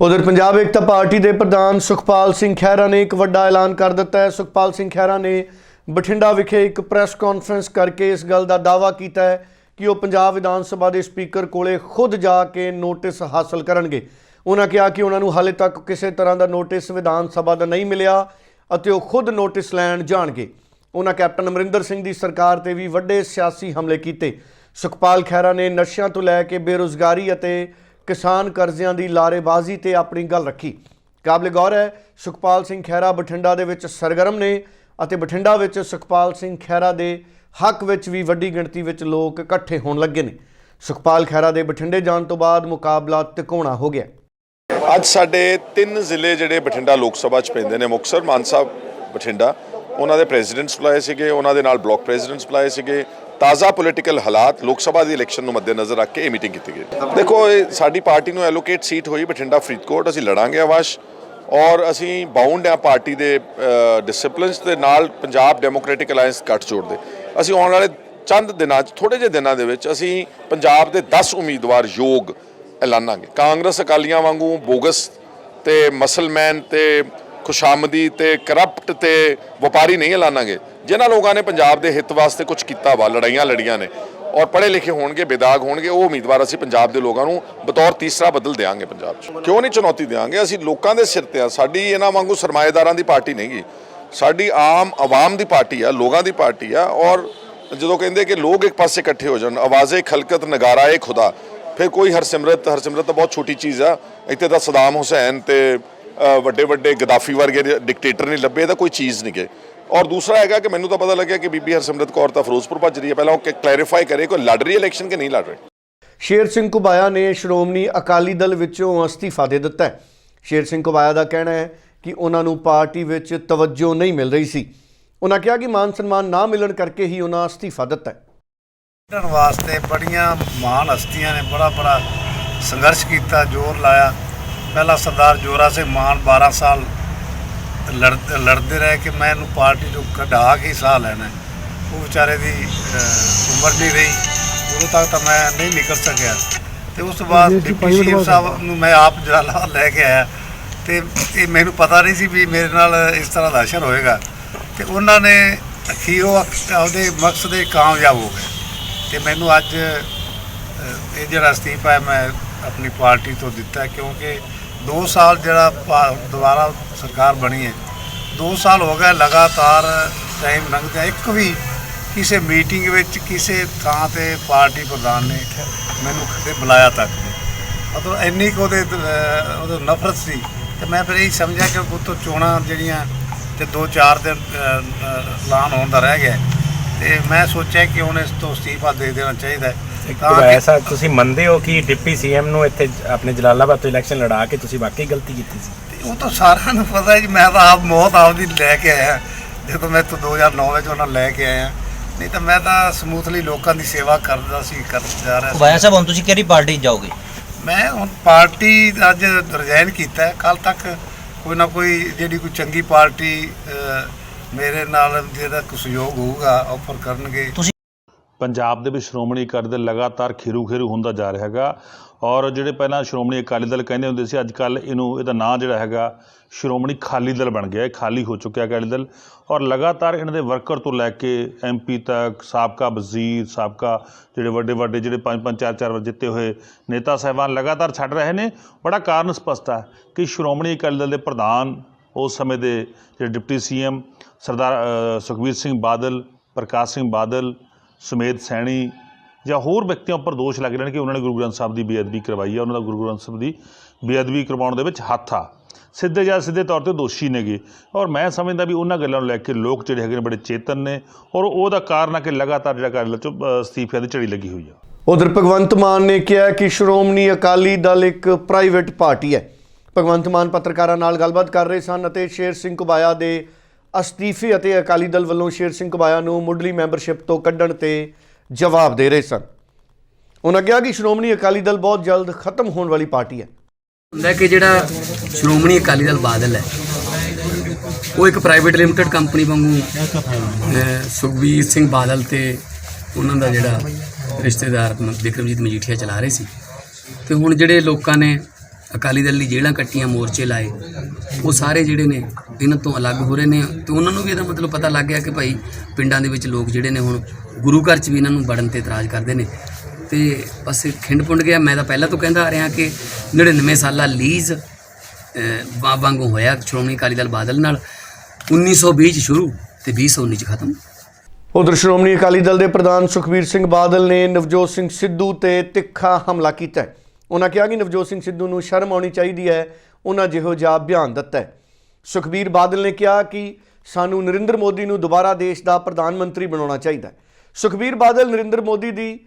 ਉਧਰ ਪੰਜਾਬ ਏਕਤਾ ਪਾਰਟੀ ਦੇ ਪ੍ਰਧਾਨ ਸੁਖਪਾਲ ਸਿੰਘ ਖਹਿਰਾ ਨੇ ਇੱਕ ਵੱਡਾ ਐਲਾਨ ਕਰ ਦਿੱਤਾ ਹੈ। ਸੁਖਪਾਲ ਸਿੰਘ ਖਹਿਰਾ ਨੇ ਬਠਿੰਡਾ ਵਿਖੇ ਇੱਕ ਪ੍ਰੈਸ ਕਾਨਫਰੰਸ ਕਰਕੇ ਇਸ ਗੱਲ ਦਾ ਦਾਅਵਾ ਕੀਤਾ ਹੈ ਕਿ ਉਹ ਪੰਜਾਬ ਵਿਧਾਨ ਸਭਾ ਦੇ ਸਪੀਕਰ ਕੋਲੇ ਖੁਦ ਜਾ ਕੇ ਨੋਟਿਸ ਹਾਸਲ ਕਰਨਗੇ। ਉਹਨਾਂ ਕਿਹਾ ਕਿ ਉਹਨਾਂ ਨੂੰ ਹਾਲੇ ਤੱਕ ਕਿਸੇ ਤਰ੍ਹਾਂ ਦਾ ਨੋਟਿਸ ਵਿਧਾਨ ਸਭਾ ਦਾ ਨਹੀਂ ਮਿਲਿਆ ਅਤੇ ਉਹ ਖੁਦ ਨੋਟਿਸ ਲੈਣ ਜਾਣਗੇ। ਉਹਨਾਂ ਕੈਪਟਨ ਅਮਰਿੰਦਰ ਸਿੰਘ ਦੀ ਸਰਕਾਰ ਤੇ ਵੀ ਵੱਡੇ ਸਿਆਸੀ ਹਮਲੇ ਕੀਤੇ। ਸੁਖਪਾਲ ਖਹਿਰਾ ਨੇ ਨਸ਼ਿਆਂ ਤੋਂ ਲੈ ਕੇ ਬੇਰੁਜ਼ਗਾਰੀ ਅਤੇ ਕਿਸਾਨ ਕਰਜ਼ਿਆਂ ਦੀ ਲਾਰੇਬਾਜ਼ੀ ਤੇ ਆਪਣੀ ਗੱਲ ਰੱਖੀ। ਕਾਬਲੇ ਗੌਰ ਹੈ, ਸੁਖਪਾਲ ਸਿੰਘ ਖਹਿਰਾ ਬਠਿੰਡਾ ਦੇ ਵਿੱਚ ਸਰਗਰਮ ਨੇ ਅਤੇ ਬਠਿੰਡਾ ਵਿੱਚ ਸੁਖਪਾਲ ਸਿੰਘ ਖਹਿਰਾ ਦੇ ਹੱਕ ਵਿੱਚ ਵੀ ਵੱਡੀ ਗਿਣਤੀ ਵਿੱਚ ਲੋਕ ਇਕੱਠੇ ਹੋਣ ਲੱਗੇ ਨੇ। ਸੁਖਪਾਲ ਖਹਿਰਾ ਦੇ ਬਠਿੰਡੇ ਜਾਣ ਤੋਂ ਬਾਅਦ ਮੁਕਾਬਲਾ ਤਿਕੋਣਾ ਹੋ ਗਿਆ। ਅੱਜ ਸਾਡੇ ਤਿੰਨ ਜ਼ਿਲ੍ਹੇ ਜਿਹੜੇ ਬਠਿੰਡਾ ਲੋਕ ਸਭਾ ਚ ਪੈਂਦੇ ਨੇ, ਮੁਕਤਸਰ, ਮਾਨਸਾ, ਬਠਿੰਡਾ। ਉਹਨਾਂ ਦੇ ਪ੍ਰੈਜ਼ੀਡੈਂਟਸ ਬੁਲਾਏ ਸੀਗੇ, ਉਹਨਾਂ ਦੇ ਨਾਲ ਬਲਾਕ ਪ੍ਰੈਜ਼ੀਡੈਂਟਸ ਬੁਲਾਏ ਸੀਗੇ। ਤਾਜ਼ਾ ਪੋਲੀਟੀਕਲ ਹਾਲਾਤ ਲੋਕ ਸਭਾ ਦੀ ਇਲੈਕਸ਼ਨ ਨੂੰ ਮੱਦੇਨਜ਼ਰ ਰੱਖ ਕੇ ਇਹ ਮੀਟਿੰਗ ਕੀਤੀ ਗਈ। ਦੇਖੋ, ਇਹ ਸਾਡੀ ਪਾਰਟੀ ਨੂੰ ਐਲੋਕੇਟ ਸੀਟ ਹੋਈ ਬਠਿੰਡਾ ਫਰੀਦਕੋਟ, ਅਸੀਂ ਲੜਾਂਗੇ ਆਵਾਸ਼ ਔਰ ਅਸੀਂ ਬਾਉਂਡ ਆ ਪਾਰਟੀ ਦੇ ਡਿਸਪਲਿਨਸ ਦੇ ਨਾਲ ਪੰਜਾਬ ਡੈਮੋਕ੍ਰੈਟਿਕ ਅਲਾਈਅੰਸ ਗੱਠਜੋੜ ਦੇ। ਅਸੀਂ ਆਉਣ ਵਾਲੇ ਚੰਦ ਦਿਨਾਂ 'ਚ ਥੋੜੇ ਜਿਹੇ ਦਿਨਾਂ ਦੇ ਵਿੱਚ ਅਸੀਂ ਪੰਜਾਬ ਦੇ 10 ਉਮੀਦਵਾਰ ਯੋਗ ਐਲਾਨਾਂਗੇ। ਕਾਂਗਰਸ ਅਕਾਲੀਆਂ ਵਾਂਗੂ ਬੋਗਸ ਤੇ ਮਸਲਮੈਨ ਤੇ ਖੁਸ਼ਾਮਦੀ ਤੇ ਕਰਪਟ ਤੇ ਵਪਾਰੀ ਨਹੀਂ ਐਲਾਨਾਂਗੇ। ਜਿਨ੍ਹਾਂ ਲੋਕਾਂ ਨੇ ਪੰਜਾਬ ਦੇ ਹਿੱਤ ਵਾਸਤੇ ਕੁਝ ਕੀਤਾ ਵਾ, ਲੜਾਈਆਂ ਲੜੀਆਂ ਨੇ। ਔਰ ਪੜ੍ਹੇ ਲਿਖੇ ਹੋਣਗੇ, ਬੇਦਾਗ ਹੋਣਗੇ, ਉਹ ਉਮੀਦਵਾਰ ਅਸੀਂ ਪੰਜਾਬ ਦੇ ਲੋਕਾਂ ਨੂੰ ਬਤੌਰ ਤੀਸਰਾ ਬਦਲ ਦੇਵਾਂਗੇ ਪੰਜਾਬ 'ਚ। ਕਿਉਂ ਨਹੀਂ ਚੁਣੌਤੀ ਦੇਵਾਂਗੇ ਅਸੀਂ ਲੋਕਾਂ ਦੇ ਸਿਰ ਤੇ ਆ। ਸਾਡੀ ਇਹਨਾਂ ਵਾਂਗੂ ਸਰਮਾਏਦਾਰਾਂ ਦੀ ਪਾਰਟੀ ਨਹੀਂਗੀ ਸਾਡੀ ਆਮ ਆਵਾਮ ਦੀ ਪਾਰਟੀ ਆ, ਲੋਕਾਂ ਦੀ ਪਾਰਟੀ ਆ। ਔਰ ਜਦੋਂ ਕਹਿੰਦੇ ਕਿ ਲੋਕ ਇੱਕ ਪਾਸੇ ਇਕੱਠੇ ਹੋ ਜਾਣ, ਆਵਾਜ਼ੇ ਖਲਕਤ, ਨਗਾਰਾ ਏ ਖੁਦਾ। ਫਿਰ ਕੋਈ ਹਰਸਿਮਰਤ ਹਰਸਿਮਰਤ ਤਾਂ ਬਹੁਤ ਛੋਟੀ ਚੀਜ਼ ਆ। ਇੱਥੇ ਤਾਂ ਸਦਾਮ ਹੁਸੈਨ ਤੇ ਵੱਡੇ ਵੱਡੇ ਗਦਾਫੀ ਵਰਗੇ ਡਿਕਟੇਟਰ ਨਹੀਂ ਲੱਭੇ ਤਾਂ ਕੋਈ ਚੀਜ਼ ਨਹੀਂ ਗੇ। ਔਰ ਦੂਸਰਾ ਹੈਗਾ ਕਿ ਮੈਨੂੰ ਤਾਂ ਪਤਾ ਲੱਗਿਆ ਕਿ ਬੀਬੀ ਹਰਸਿਮਰਤ ਕੌਰ ਤਾਂ ਫਿਰੋਜ਼ਪੁਰ ਭੱਜ ਰਹੀ ਹੈ। ਪਹਿਲਾਂ ਉਹ ਕਲੈਰੀਫਾਈ ਕਰੇ ਕੋਈ ਲੜ ਰਹੀ ਹੈ ਇਲੈਕਸ਼ਨ ਕਿ ਨਹੀਂ ਲੜ ਰਹੀ? ਸ਼ੇਰ ਸਿੰਘ ਕੁਬਾਇਆ ਨੇ ਸ਼੍ਰੋਮਣੀ ਅਕਾਲੀ ਦਲ ਵਿੱਚੋਂ ਅਸਤੀਫਾ ਦੇ ਦਿੱਤਾ ਹੈ। ਸ਼ੇਰ ਸਿੰਘ ਕੁਬਾਇਆ ਦਾ ਕਹਿਣਾ ਹੈ ਕਿ ਉਹਨਾਂ ਨੂੰ ਪਾਰਟੀ ਵਿੱਚ ਤਵੱਜੋ ਨਹੀਂ ਮਿਲ ਰਹੀ ਸੀ। ਉਹਨਾਂ ਕਿਹਾ ਕਿ ਮਾਨ ਸਨਮਾਨ ਨਾ ਮਿਲਣ ਕਰਕੇ ਹੀ ਉਹਨਾਂ ਅਸਤੀਫਾ ਦਿੱਤਾ ਹੈ। ਵਾਸਤੇ ਬੜੀਆਂ ਮਹਾਨ ਹਸਤੀਆਂ ਨੇ ਬੜਾ ਬੜਾ ਸੰਘਰਸ਼ ਕੀਤਾ ਜ਼ੋਰ ਲਾਇਆ। ਪਹਿਲਾ ਸਰਦਾਰ ਜੋਰਾ ਸਿੰਘ ਮਾਨ 12 ਸਾਲ ਲੜ ਲੜਦੇ ਰਹੇ ਕਿ ਮੈਂ ਇਹਨੂੰ ਪਾਰਟੀ ਤੋਂ ਕਢਾ ਕੇ ਸਾਹ ਲੈਣਾ। ਉਹ ਵਿਚਾਰੇ ਦੀ ਉਮਰ ਨਹੀਂ ਰਹੀ। ਉਦੋਂ ਤੱਕ ਤਾਂ ਮੈਂ ਨਹੀਂ ਨਿਕਲ ਸਕਿਆ। ਤੇ ਉਸ ਤੋਂ ਬਾਅਦ ਡਿਪਟੀ ਸੀਐਮ ਸਾਹਿਬ ਨੂੰ ਮੈਂ ਆਪ ਜਲਾਲਾਬਾਦ ਲੈ ਕੇ ਆਇਆ। ਤੇ ਇਹ ਮੈਨੂੰ ਪਤਾ ਨਹੀਂ ਸੀ ਵੀ ਮੇਰੇ ਨਾਲ ਇਸ ਤਰ੍ਹਾਂ ਦਾ ਅਸਰ ਹੋਏਗਾ। ਤੇ ਉਹਨਾਂ ਨੇ ਅਖੀਰੋਂ ਆਪਦੇ ਮਕਸਦ ਦੇ ਕਾਮਯਾਬ ਹੋ ਗਏ। ਤੇ ਮੈਨੂੰ ਅੱਜ ਇਹ ਜਿਹੜਾ ਅਸਤੀਫਾ ਹੈ ਮੈਂ ਆਪਣੀ ਪਾਰਟੀ ਤੋਂ ਦਿੱਤਾ ਕਿਉਂਕਿ 2 ਸਾਲ ਜਿਹੜਾ ਭਾ- ਦੁਬਾਰਾ ਸਰਕਾਰ ਬਣੀ ਹੈ 2 ਸਾਲ ਹੋ ਗਏ ਲਗਾਤਾਰ ਟਾਈਮ ਲੰਘਦਿਆਂ ਇੱਕ ਵੀ ਕਿਸੇ ਮੀਟਿੰਗ ਵਿੱਚ ਕਿਸੇ ਥਾਂ ਤੇ ਪਾਰਟੀ ਪ੍ਰਧਾਨ ਨੇ ਮੈਨੂੰ ਕਦੇ ਬੁਲਾਇਆ ਤੱਕ ਮਤਲਬ ਇੰਨੀ ਕੁ ਉਹਦੇ ਅਹ, ਉਹਦੇ ਨਫ਼ਰਤ ਸੀ ਤੇ ਮੈਂ ਫਿਰ ਇਹ ਸਮਝਿਆ ਕਿ ਉਹ ਤੋਂ ਚੋਣਾਂ ਜਿਹੜੀਆਂ ਤੇ 2-4 ਦਿਨ ਐਲਾਨ ਹੋਣ ਦਾ ਰਹਿ ਗਿਆ ਤੇ ਮੈਂ ਸੋਚਿਆ ਕਿ ਹੁਣ ਇਸ ਤੋਂ ਅਸਤੀਫਾ ਦੇ ਦੇਣਾ ਚਾਹੀਦਾ ਐਸਾ ਤੁਸੀਂ ਮੰਨਦੇ ਹੋ ਕਿ ਡਿਪਟੀ ਸੀਐਮ ਨੂੰ ਇੱਥੇ ਆਪਣੇ ਜਲਾਲਾਬਾਦ ਤੋਂ ਇਲੈਕਸ਼ਨ ਲੜਾ ਕੇ ਤੁਸੀਂ ਵਾਕਈ ਗਲਤੀ ਕੀਤੀ ਸੀ? ਉਹ ਤਾਂ ਸਾਰਿਆਂ ਨੂੰ ਪਤਾ ਹੈ ਜੀ ਮੈਂ ਤਾਂ ਆਪ ਮੌਤ ਆਪਦੀ ਲੈ ਕੇ ਆਇਆ। ਜਦੋਂ ਮੈਂ ਤੋਂ 2009 ਵਿੱਚ ਉਹਨਾਂ ਲੈ ਕੇ ਆਇਆ। ਨਹੀਂ ਤਾਂ ਮੈਂ ਤਾਂ ਸਮੂਥਲੀ ਲੋਕਾਂ ਦੀ ਸੇਵਾ ਕਰਦਾ ਸੀ ਕਰ ਜਾ ਰਿਹਾ ਸੀ। ਵਾਇਆ ਸਾਹਿਬ ਹੁਣ ਤੁਸੀਂ ਕਿਹੜੀ ਪਾਰਟੀ ਜਾਓਗੇ? ਮੈਂ ਹੁਣ ਪਾਰਟੀ ਅੱਜ ਰਿਜ਼ਾਈਨ ਕੀਤਾ ਹੈ। ਕੱਲ ਤੱਕ ਕੋਈ ਨਾ ਕੋਈ ਜਿਹੜੀ ਕੋਈ ਚੰਗੀ ਪਾਰਟੀ ਮੇਰੇ ਨਾਲ ਜਿਹਦਾ ਕੋਈ ਸਹਿਯੋਗ ਹੋਊਗਾ ਆਫਰ ਕਰਨਗੇ। ਪੰਜਾਬ ਦੇ ਵਿੱਚ ਸ਼੍ਰੋਮਣੀ ਅਕਾਲੀ ਦਲ ਲਗਾਤਾਰ ਖੀਰੂ ਖੀਰੂ ਹੁੰਦਾ ਜਾ ਰਿਹਾ ਹੈਗਾ। ਔਰ ਜਿਹੜੇ ਪਹਿਲਾਂ ਸ਼੍ਰੋਮਣੀ ਅਕਾਲੀ ਦਲ ਕਹਿੰਦੇ ਹੁੰਦੇ ਸੀ, ਅੱਜ ਕੱਲ ਇਹਨੂੰ, ਇਹਦਾ ਨਾਂ ਜਿਹੜਾ ਹੈਗਾ, ਸ਼੍ਰੋਮਣੀ ਖਾਲੀ ਦਲ ਬਣ ਗਿਆ, ਇਹ ਖਾਲੀ ਹੋ ਚੁੱਕਿਆ ਅਕਾਲੀ ਦਲ। ਔਰ ਲਗਾਤਾਰ ਇਹਨਾਂ ਦੇ ਵਰਕਰ ਤੋਂ ਲੈ ਕੇ ਐਮਪੀ ਤੱਕ, ਸਾਬਕਾ ਵਜ਼ੀਰ, ਸਾਬਕਾ ਜਿਹੜੇ ਵੱਡੇ ਵੱਡੇ, ਜਿਹੜੇ ਪੰਜ ਪੰਜ, ਚਾਰ ਚਾਰ ਵਾਰ ਜਿੱਤੇ ਹੋਏ ਨੇਤਾ ਸਾਹਿਬਾਨ ਲਗਾਤਾਰ ਛੱਡ ਰਹੇ ਨੇ। ਬੜਾ ਕਾਰਨ ਸਪਸ਼ਟ ਹੈ ਕਿ ਸ਼੍ਰੋਮਣੀ ਅਕਾਲੀ ਦਲ ਦੇ ਪ੍ਰਧਾਨ ਉਸ ਸਮੇਂ ਦੇ ਜਿਹੜੇ ਡਿਪਟੀ ਸੀਐਮ ਸਰਦਾਰ ਸੁਖਬੀਰ ਸਿੰਘ ਬਾਦਲ, ਪ੍ਰਕਾਸ਼ ਸਿੰਘ ਬਾਦਲ ਸੁਮੇਧ ਸੈਣੀ ਜਾਂ ਹੋਰ ਵਿਅਕਤੀਆਂ ਉੱਪਰ ਦੋਸ਼ ਲੱਗ ਰਹੇ ਨੇ ਕਿ ਉਹਨਾਂ ਨੇ ਗੁਰੂ ਗ੍ਰੰਥ ਸਾਹਿਬ ਦੀ ਬੇਅਦਬੀ ਕਰਵਾਈ ਹੈ ਉਹਨਾਂ ਦਾ ਗੁਰੂ ਗ੍ਰੰਥ ਸਾਹਿਬ ਦੀ ਬੇਅਦਬੀ ਕਰਵਾਉਣ ਦੇ ਵਿੱਚ ਹੱਥ ਆ। ਸਿੱਧੇ ਜਾਂ ਸਿੱਧੇ ਤੌਰ ਤੇ ਦੋਸ਼ੀ ਨੇਗੇ। ਔਰ ਮੈਂ ਸਮਝਦਾ ਵੀ ਉਹਨਾਂ ਗੱਲਾਂ ਨੂੰ ਲੈ ਕੇ ਲੋਕ ਜਿਹੜੇ ਹੈਗੇ ਨੇ ਬੜੇ ਚੇਤਨ ਨੇ ਔਰ ਉਹਦਾ ਕਾਰਨ ਆ ਕਿ ਲਗਾਤਾਰ ਜਿਹੜਾ ਕਾਰਜ ਚ ਅ, ਅਸਤੀਫਿਆਂ ਦੀ ਝੜੀ ਲੱਗੀ ਹੋਈ ਆ। ਉਧਰ ਭਗਵੰਤ ਮਾਨ ਨੇ ਕਿਹਾ ਕਿ ਸ਼੍ਰੋਮਣੀ ਅਕਾਲੀ ਦਲ ਇੱਕ ਪ੍ਰਾਈਵੇਟ ਪਾਰਟੀ ਹੈ। ਭਗਵੰਤ ਮਾਨ ਪੱਤਰਕਾਰਾਂ ਨਾਲ ਗੱਲਬਾਤ ਕਰ ਰਹੇ ਸਨ ਅਤੇ ਸ਼ੇਰ ਸਿੰਘ ਕੁਬਾਇਆ ਦੇ ਅਸਤੀਫੇ ਅਤੇ ਅਕਾਲੀ ਦਲ ਵੱਲੋਂ ਸ਼ੇਰ ਸਿੰਘ ਕੁਬਾਇਆ ਨੂੰ ਮੁੱਢਲੀ ਮੈਂਬਰਸ਼ਿਪ ਤੋਂ ਕੱਢਣ ਤੇ ਜਵਾਬ ਦੇ ਰਹੇ ਸਨ। ਉਹਨਾਂ ਕਿਹਾ ਕਿ ਸ਼੍ਰੋਮਣੀ ਅਕਾਲੀ ਦਲ ਬਹੁਤ ਜਲਦ ਖਤਮ ਹੋਣ ਵਾਲੀ ਪਾਰਟੀ ਹੈ। ਹੁੰਦਾ ਕਿ ਜਿਹੜਾ ਸ਼੍ਰੋਮਣੀ ਅਕਾਲੀ ਦਲ ਬਾਦਲ ਹੈ, ਉਹ ਇੱਕ ਪ੍ਰਾਈਵੇਟ ਲਿਮਟਿਡ ਕੰਪਨੀ ਵਾਂਗੂ ਸੁਖਬੀਰ ਸਿੰਘ ਬਾਦਲ ਤੇ ਉਹਨਾਂ ਦਾ ਜਿਹੜਾ ਰਿਸ਼ਤੇਦਾਰ ਮ- ਵਿਕਰਮਜੀਤ ਮਜੀਠੀਆ ਚਲਾ ਰਹੇ ਸੀ। ਤੇ ਹੁਣ ਜਿਹੜੇ ਲੋਕਾਂ ਨੇ ਅਕਾਲੀ ਦਲ ਲਈ ਜੇਲ੍ਹਾਂ ਕੱਟੀਆਂ, ਮੋਰਚੇ ਲਾਏ, ਉਹ ਸਾਰੇ ਜਿਹੜੇ ਨੇ ਇਹਨਾਂ ਤੋਂ ਅਲੱਗ ਹੋ ਰਹੇ ਨੇ। ਤੇ ਉਹਨਾਂ ਨੂੰ ਵੀ ਇਹਦਾ ਮਤਲਬ ਪਤਾ ਲੱਗ ਗਿਆ ਕਿ ਭਾਈ ਪਿੰਡਾਂ ਦੇ ਵਿੱਚ ਲੋਕ ਜਿਹੜੇ ਨੇ ਹੁਣ ਗੁਰੂ ਘਰ 'ਚ ਵੀ ਇਹਨਾਂ ਨੂੰ ਵੜਨ ਤੇ ਇਤਰਾਜ਼ ਕਰਦੇ ਨੇ। ਤੇ ਬਸ ਇਹ ਖਿੰਡ ਪੁੰਡ ਗਿਆ। ਮੈਂ ਤਾਂ ਪਹਿਲਾਂ ਤੋਂ ਕਹਿੰਦਾ ਆ ਰਿਹਾ ਕਿ 99 ਸਾਲਾ ਲੀਜ਼ ਅਹ, ਵਾਂਗੂ ਹੋਇਆ ਸ਼੍ਰੋਮਣੀ ਅਕਾਲੀ ਦਲ ਬਾਦਲ ਨਾਲ। 1920 'ਚ ਸ਼ੁਰੂ ਤੇ 2019 'ਚ ਖਤਮ। ਉਧਰ ਸ਼੍ਰੋਮਣੀ ਅਕਾਲੀ ਦਲ ਦੇ ਪ੍ਰਧਾਨ ਸੁਖਬੀਰ ਸਿੰਘ ਬਾਦਲ ਨੇ ਨਵਜੋਤ ਸਿੰਘ ਸਿੱਧੂ ਤੇ ਤਿੱਖਾ ਹਮਲਾ ਕੀਤਾ ਹੈ। ਉਹਨਾਂ ਕਿਹਾ ਕਿ ਨਵਜੋਤ ਸਿੰਘ ਸਿੱਧੂ ਨੂੰ ਸ਼ਰਮ ਆਉਣੀ ਚਾਹੀਦੀ ਹੈ। ਉਹਨਾਂ ਜਿਹੋ ਜਿਹਾ ਬਿਆਨ ਦਿੱਤਾ ਹੈ। ਸੁਖਬੀਰ ਬਾਦਲ ਨੇ ਕਿਹਾ ਕਿ ਸਾਨੂੰ ਨਰਿੰਦਰ ਮੋਦੀ ਨੂੰ ਦੁਬਾਰਾ ਦੇਸ਼ ਦਾ ਪ੍ਰਧਾਨ ਮੰਤਰੀ ਬਣਾਉਣਾ ਚਾਹੀਦਾ ਹੈ। ਸੁਖਬੀਰ ਬਾਦਲ ਨਰਿੰਦਰ ਮੋਦੀ ਦੀ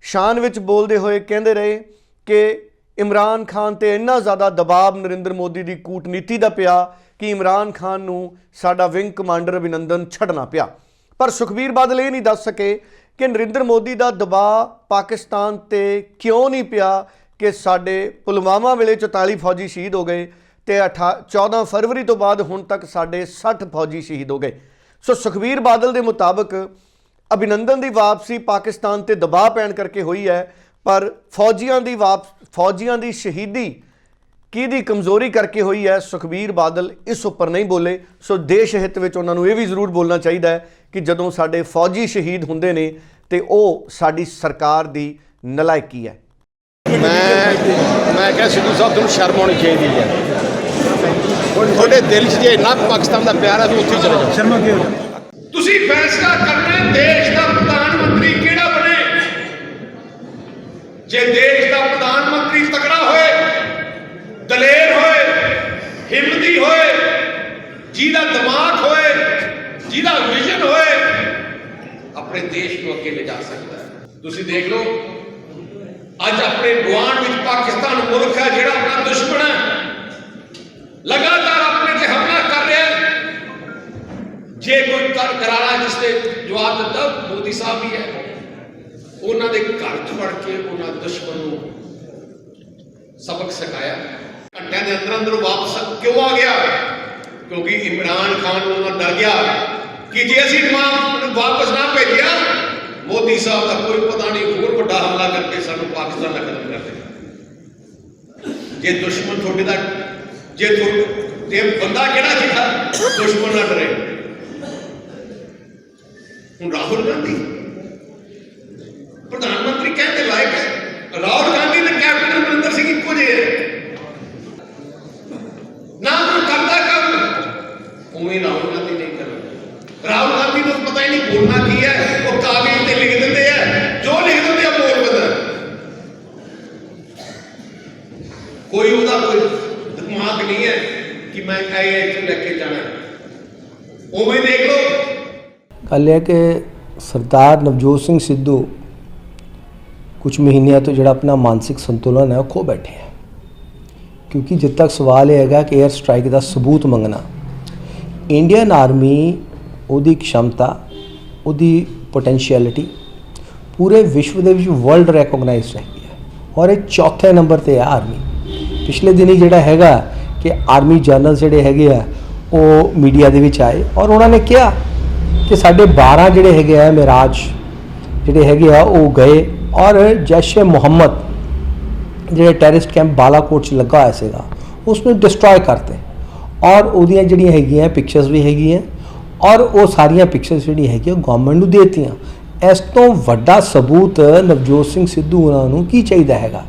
ਸ਼ਾਨ ਵਿੱਚ ਬੋਲਦੇ ਹੋਏ ਕਹਿੰਦੇ ਰਹੇ ਕਿ ਇਮਰਾਨ ਖਾਨ ਤੇ ਇੰਨਾ ਜ਼ਿਆਦਾ ਦਬਾਅ ਨਰਿੰਦਰ ਮੋਦੀ ਦੀ ਕੂਟਨੀਤੀ ਦਾ ਪਿਆ ਕਿ ਇਮਰਾਨ ਖਾਨ ਨੂੰ ਸਾਡਾ ਵਿੰਗ ਕਮਾਂਡਰ ਅਭਿਨੰਦਨ ਛੱਡਣਾ ਪਿਆ। ਪਰ ਸੁਖਬੀਰ ਬਾਦਲ ਇਹ ਨਹੀਂ ਦੱਸ ਸਕੇ ਕਿ ਨਰਿੰਦਰ ਮੋਦੀ ਦਾ ਦਬਾਅ ਪਾਕਿਸਤਾਨ ਤੇ ਕਿਉਂ ਨਹੀਂ ਪਿਆ ਕਿ ਸਾਡੇ ਪੁਲਵਾਮਾ ਵੇਲੇ 44 ਫੌਜੀ ਸ਼ਹੀਦ ਹੋ ਗਏ ਤੇ 18 14 ਫਰਵਰੀ ਤੋਂ ਬਾਅਦ ਹੁਣ ਤੱਕ ਸਾਡੇ 60 ਫੌਜੀ ਸ਼ਹੀਦ ਹੋ ਗਏ। ਸੋ ਸੁਖਬੀਰ ਬਾਦਲ ਦੇ ਮੁਤਾਬਕ ਅਭਿਨੰਦਨ ਦੀ ਵਾਪਸੀ ਪਾਕਿਸਤਾਨ ਤੇ ਦਬਾਅ ਪੈਣ ਕਰਕੇ ਹੋਈ ਹੈ, ਪਰ ਫੌਜੀਆਂ ਦੀ ਵਾਪਸ ਫੌਜੀਆਂ ਦੀ ਸ਼ਹੀਦੀ ਕਿਹਦੀ ਕਮਜ਼ੋਰੀ ਕਰਕੇ ਹੋਈ ਹੈ ਸੁਖਬੀਰ ਬਾਦਲ ਇਸ ਉੱਪਰ ਨਹੀਂ ਬੋਲੇ। ਸੋ ਦੇਸ਼ ਹਿੱਤ ਵਿੱਚ ਉਹਨਾਂ ਨੂੰ ਇਹ ਵੀ ਜ਼ਰੂਰ ਬੋਲਣਾ ਚਾਹੀਦਾ ਹੈ ਕਿ ਜਦੋਂ ਸਾਡੇ ਫੌਜੀ ਸ਼ਹੀਦ ਹੁੰਦੇ ਨੇ ਤੇ ਉਹ ਸਾਡੀ ਸਰਕਾਰ ਦੀ ਨਲਾਇਕੀ ਹੈ। ਮੈਂ ਮੈਂ ਕਿਹਾ ਸਿੱਧੂ ਸਾਹਿਬ, ਤੁਹਾਨੂੰ ਸ਼ਰਮ ਆਉਣੀ ਚਾਹੀਦੀ ਹੈ। ਤੁਹਾਡੇ ਦਿਲ 'ਚ ਜੇ ਇੰਨਾ ਪਾਕਿਸਤਾਨ ਦਾ ਪਿਆਰ ਹੈ ਤਾਂ ਉੱਥੇ ਹੀ ਚਲੇ ਜਾਓ। ਸ਼ਰਮਾ ਤੁਸੀਂ ਫੈਸਲਾ ਕਰਨਾ ਹੈ ਦੇਸ਼ ਦਾ ਪ੍ਰਧਾਨ ਮੰਤਰੀ ਕਿਹੜਾ ਬਣੇ? ਜੇ ਦੇਸ਼ ਦਾ ਪ੍ਰਧਾਨ ਮੰਤਰੀ ਤਕੜਾ ਹੋਏ ਦਲੇਰ ਹੋਏ ਹਿੰਮਤੀ ਹੋਏ ਜਿਹਦਾ ਦਿਮਾਗ ਹੋਏ ਜਿਹਦਾ ਵਿਜ਼ਨ ਹੋਏ ਆਪਣੇ ਦੇਸ਼ ਨੂੰ ਅੱਗੇ ਲਿਜਾ ਸਕਦਾ ਹੈ। ਤੁਸੀਂ ਦੇਖ ਲਓ ਅੱਜ ਆਪਣੇ ਗੁਆਂਢ ਵਿੱਚ ਪਾਕਿਸਤਾਨ ਮੁਲਕ ਹੈ ਜਿਹੜਾ ਆਪਣਾ ਦੁਸ਼ਮਣ ਹੈ। ਲਗਾਤਾਰ ਆਪਣੇ ਤੇ ਹਮਲਾ ਕਰ ਰਿਹਾ ਹੈ ਜੇ ਕੋਈ ਕਰ ਕਰਾਰਾ ਜਿਸ ਤੇ ਜਵਾਬ ਦਿੱਤਾ ਮੋਦੀ ਸਾਹਿਬ ਵੀ ਹੈ ਉਹਨਾਂ ਦੇ ਘਰ ਚ ਵੜ ਕੇ ਉਹਨਾਂ ਦੁਸ਼ਮਣ ਨੂੰ ਸਬਕ ਸਿਖਾਇਆ ਘੰਟਿਆਂ ਦੇ ਅੰਦਰ ਅੰਦਰ ਉਹ ਵਾਪਸ ਕਿਉਂ ਆ ਗਿਆ ਕਿਉਂਕਿ ਇਮਰਾਨ ਖਾਨ ਉਹਨਾਂ ਡਰ ਗਿਆ ਕਿ ਜੇ ਅਸੀਂ ਮਾਂ ਨੂੰ ਵਾਪਸ ਨਾ ਭੇਜਿਆ ਮੋਦੀ ਸਾਹਿਬ ਦਾ ਕੋਈ ਪਤਾ ਨਹੀਂ ਹੋਰ ਵੱਡਾ ਹਮਲਾ ਕਰਕੇ ਸਾਨੂੰ ਪਾਕਿਸਤਾਨ ਦਾ ਖਤਮ ਕਰ ਦੇਗਾ ਜੇ ਦੁਸ਼ਮਣ ਤੁਹਾਡੇ ਦਾ ਜੇ ਤੁਹਾ- ਜੇ ਬੰਦਾ ਕਿਹੜਾ ਕਿਹਾ ਦੁਸ਼ਮਣ ਨਾ ਡਰੇ। ਹੁਣ ਰਾਹੁਲ ਗਾਂਧੀ। ਪ੍ਰਧਾਨ ਮੰਤਰੀ ਕਹਿੰਦੇ ਲਾਇਕ ਹੈ। ਰਾਹੁਲ ਗਾਂਧੀ ਤੇ ਕੈਪਟਨ ਅਮਰਿੰਦਰ ਸਿੰਘ ਇੱਕੋ ਜਿਹੇ ਹੈ। ਨਾ ਉਹ ਕਰਦਾ ਕੰਮ। ਉਵੇਂ ਰਾਹੁਲ ਗਾਂਧੀ ਨਹੀਂ ਕਰਦਾ। ਰਾਹੁਲ ਗਾਂਧੀ ਨੂੰ ਪਤਾ ਹੀ ਨਹੀਂ ਬੋਲਣਾ ਕੀ ਹੈ। ਉਹ ਕਾਗਜ਼ ਤੇ ਲਿਖ ਦਿੰਦੇ ਆ। ਜੋ ਲਿਖ ਦਿੰਦੇ ਆ ਬੋਲ ਬੰਦਾ ਕੋਈ ਉਹਦਾ ਕੋਈ ਦਿਮਾਗ ਨਹੀਂ ਹੈ ਕਿ ਮੈਂ ਇਹ ਇੱਥੇ ਲੈ ਕੇ ਜਾਣਾ। ਉਵੇਂ ਦੇਖ ਲਓ। ਗੱਲ ਇਹ ਹੈ ਕਿ ਸਰਦਾਰ ਨਵਜੋਤ ਸਿੰਘ ਸਿੱਧੂ ਕੁਝ ਮਹੀਨਿਆਂ ਤੋਂ ਜਿਹੜਾ ਆਪਣਾ ਮਾਨਸਿਕ ਸੰਤੁਲਨ ਹੈ, ਉਹ ਖੋ ਬੈਠੇ ਹੈ ਕਿਉਂਕਿ ਜਦ ਤੱਕ ਸਵਾਲ ਇਹ ਹੈਗਾ ਕਿ 에ਅਰ ਸਟ੍ਰਾਈਕ ਦਾ ਸਬੂਤ ਮੰਗਣਾ ਇੰਡੀਅਨ ਆਰਮੀ ਉਹਦੀ ਖਮਤਾ ਉਹਦੀ ਪੋਟੈਂਸ਼ੀਅਲਿਟੀ ਪੂਰੇ ਵਿਸ਼ਵ ਦੇ ਵਿੱਚ ਵਰਲਡ ਰੈਕੋਗਨਾਈਜ਼ਡ ਹੈਗੀ ਹੈ। ਔਰ ਇਹ ਚੌਥੇ ਨੰਬਰ ਤੇ ਹੈ ਆਰਮੀ ਪਿਛਲੇ ਦਿਨੀ ਜਿਹੜਾ ਹੈਗਾ ਕਿ ਆਰਮੀ ਜਨਰਲ ਜਿਹੜੇ ਹੈਗੇ ਆ, ਉਹ ਮੀਡੀਆ ਦੇ ਵਿੱਚ ਆਏ ਔਰ ਉਹਨਾਂ ਨੇ ਕਿਹਾ ਕਿ ਸਾਡੇ 12 ਜਿਹੜੇ ਹੈਗੇ ਆ ਮਿਰਾਜ ਜਿਹੜੇ ਹੈਗੇ ਆ, ਉਹ ਗਏ ਔਰ ਜੈਸ਼ ਮੁਹੰਮਦ ਜਿਹੜੇ ਟੈਰਰਿਸਟ ਕੈਂਪ ਬਾਲਾਕੋਟ 'ਚ ਲੱਗਾ ਹੋਇਆ ਸੀਗਾ ਉਸ ਨੂੰ ਡਿਸਟਰੋਏ ਕਰਤੇ ਔਰ ਉਹਦੀਆਂ ਜਿਹੜੀਆਂ ਹੈਗੀਆਂ ਪਿਕਚਰਸ ਵੀ ਹੈਗੀਆਂ ਔਰ ਉਹ ਸਾਰੀਆਂ ਪਿਕਚਰਸ ਜਿਹੜੀਆਂ ਹੈਗੀਆਂ ਗਵਰਨਮੈਂਟ ਨੂੰ ਦੇਤੀਆਂ। ਇਸ ਤੋਂ ਵੱਡਾ ਸਬੂਤ ਨਵਜੋਤ ਸਿੰਘ ਸਿੱਧੂ ਉਹਨਾਂ ਨੂੰ ਕੀ ਚਾਹੀਦਾ ਹੈਗਾ?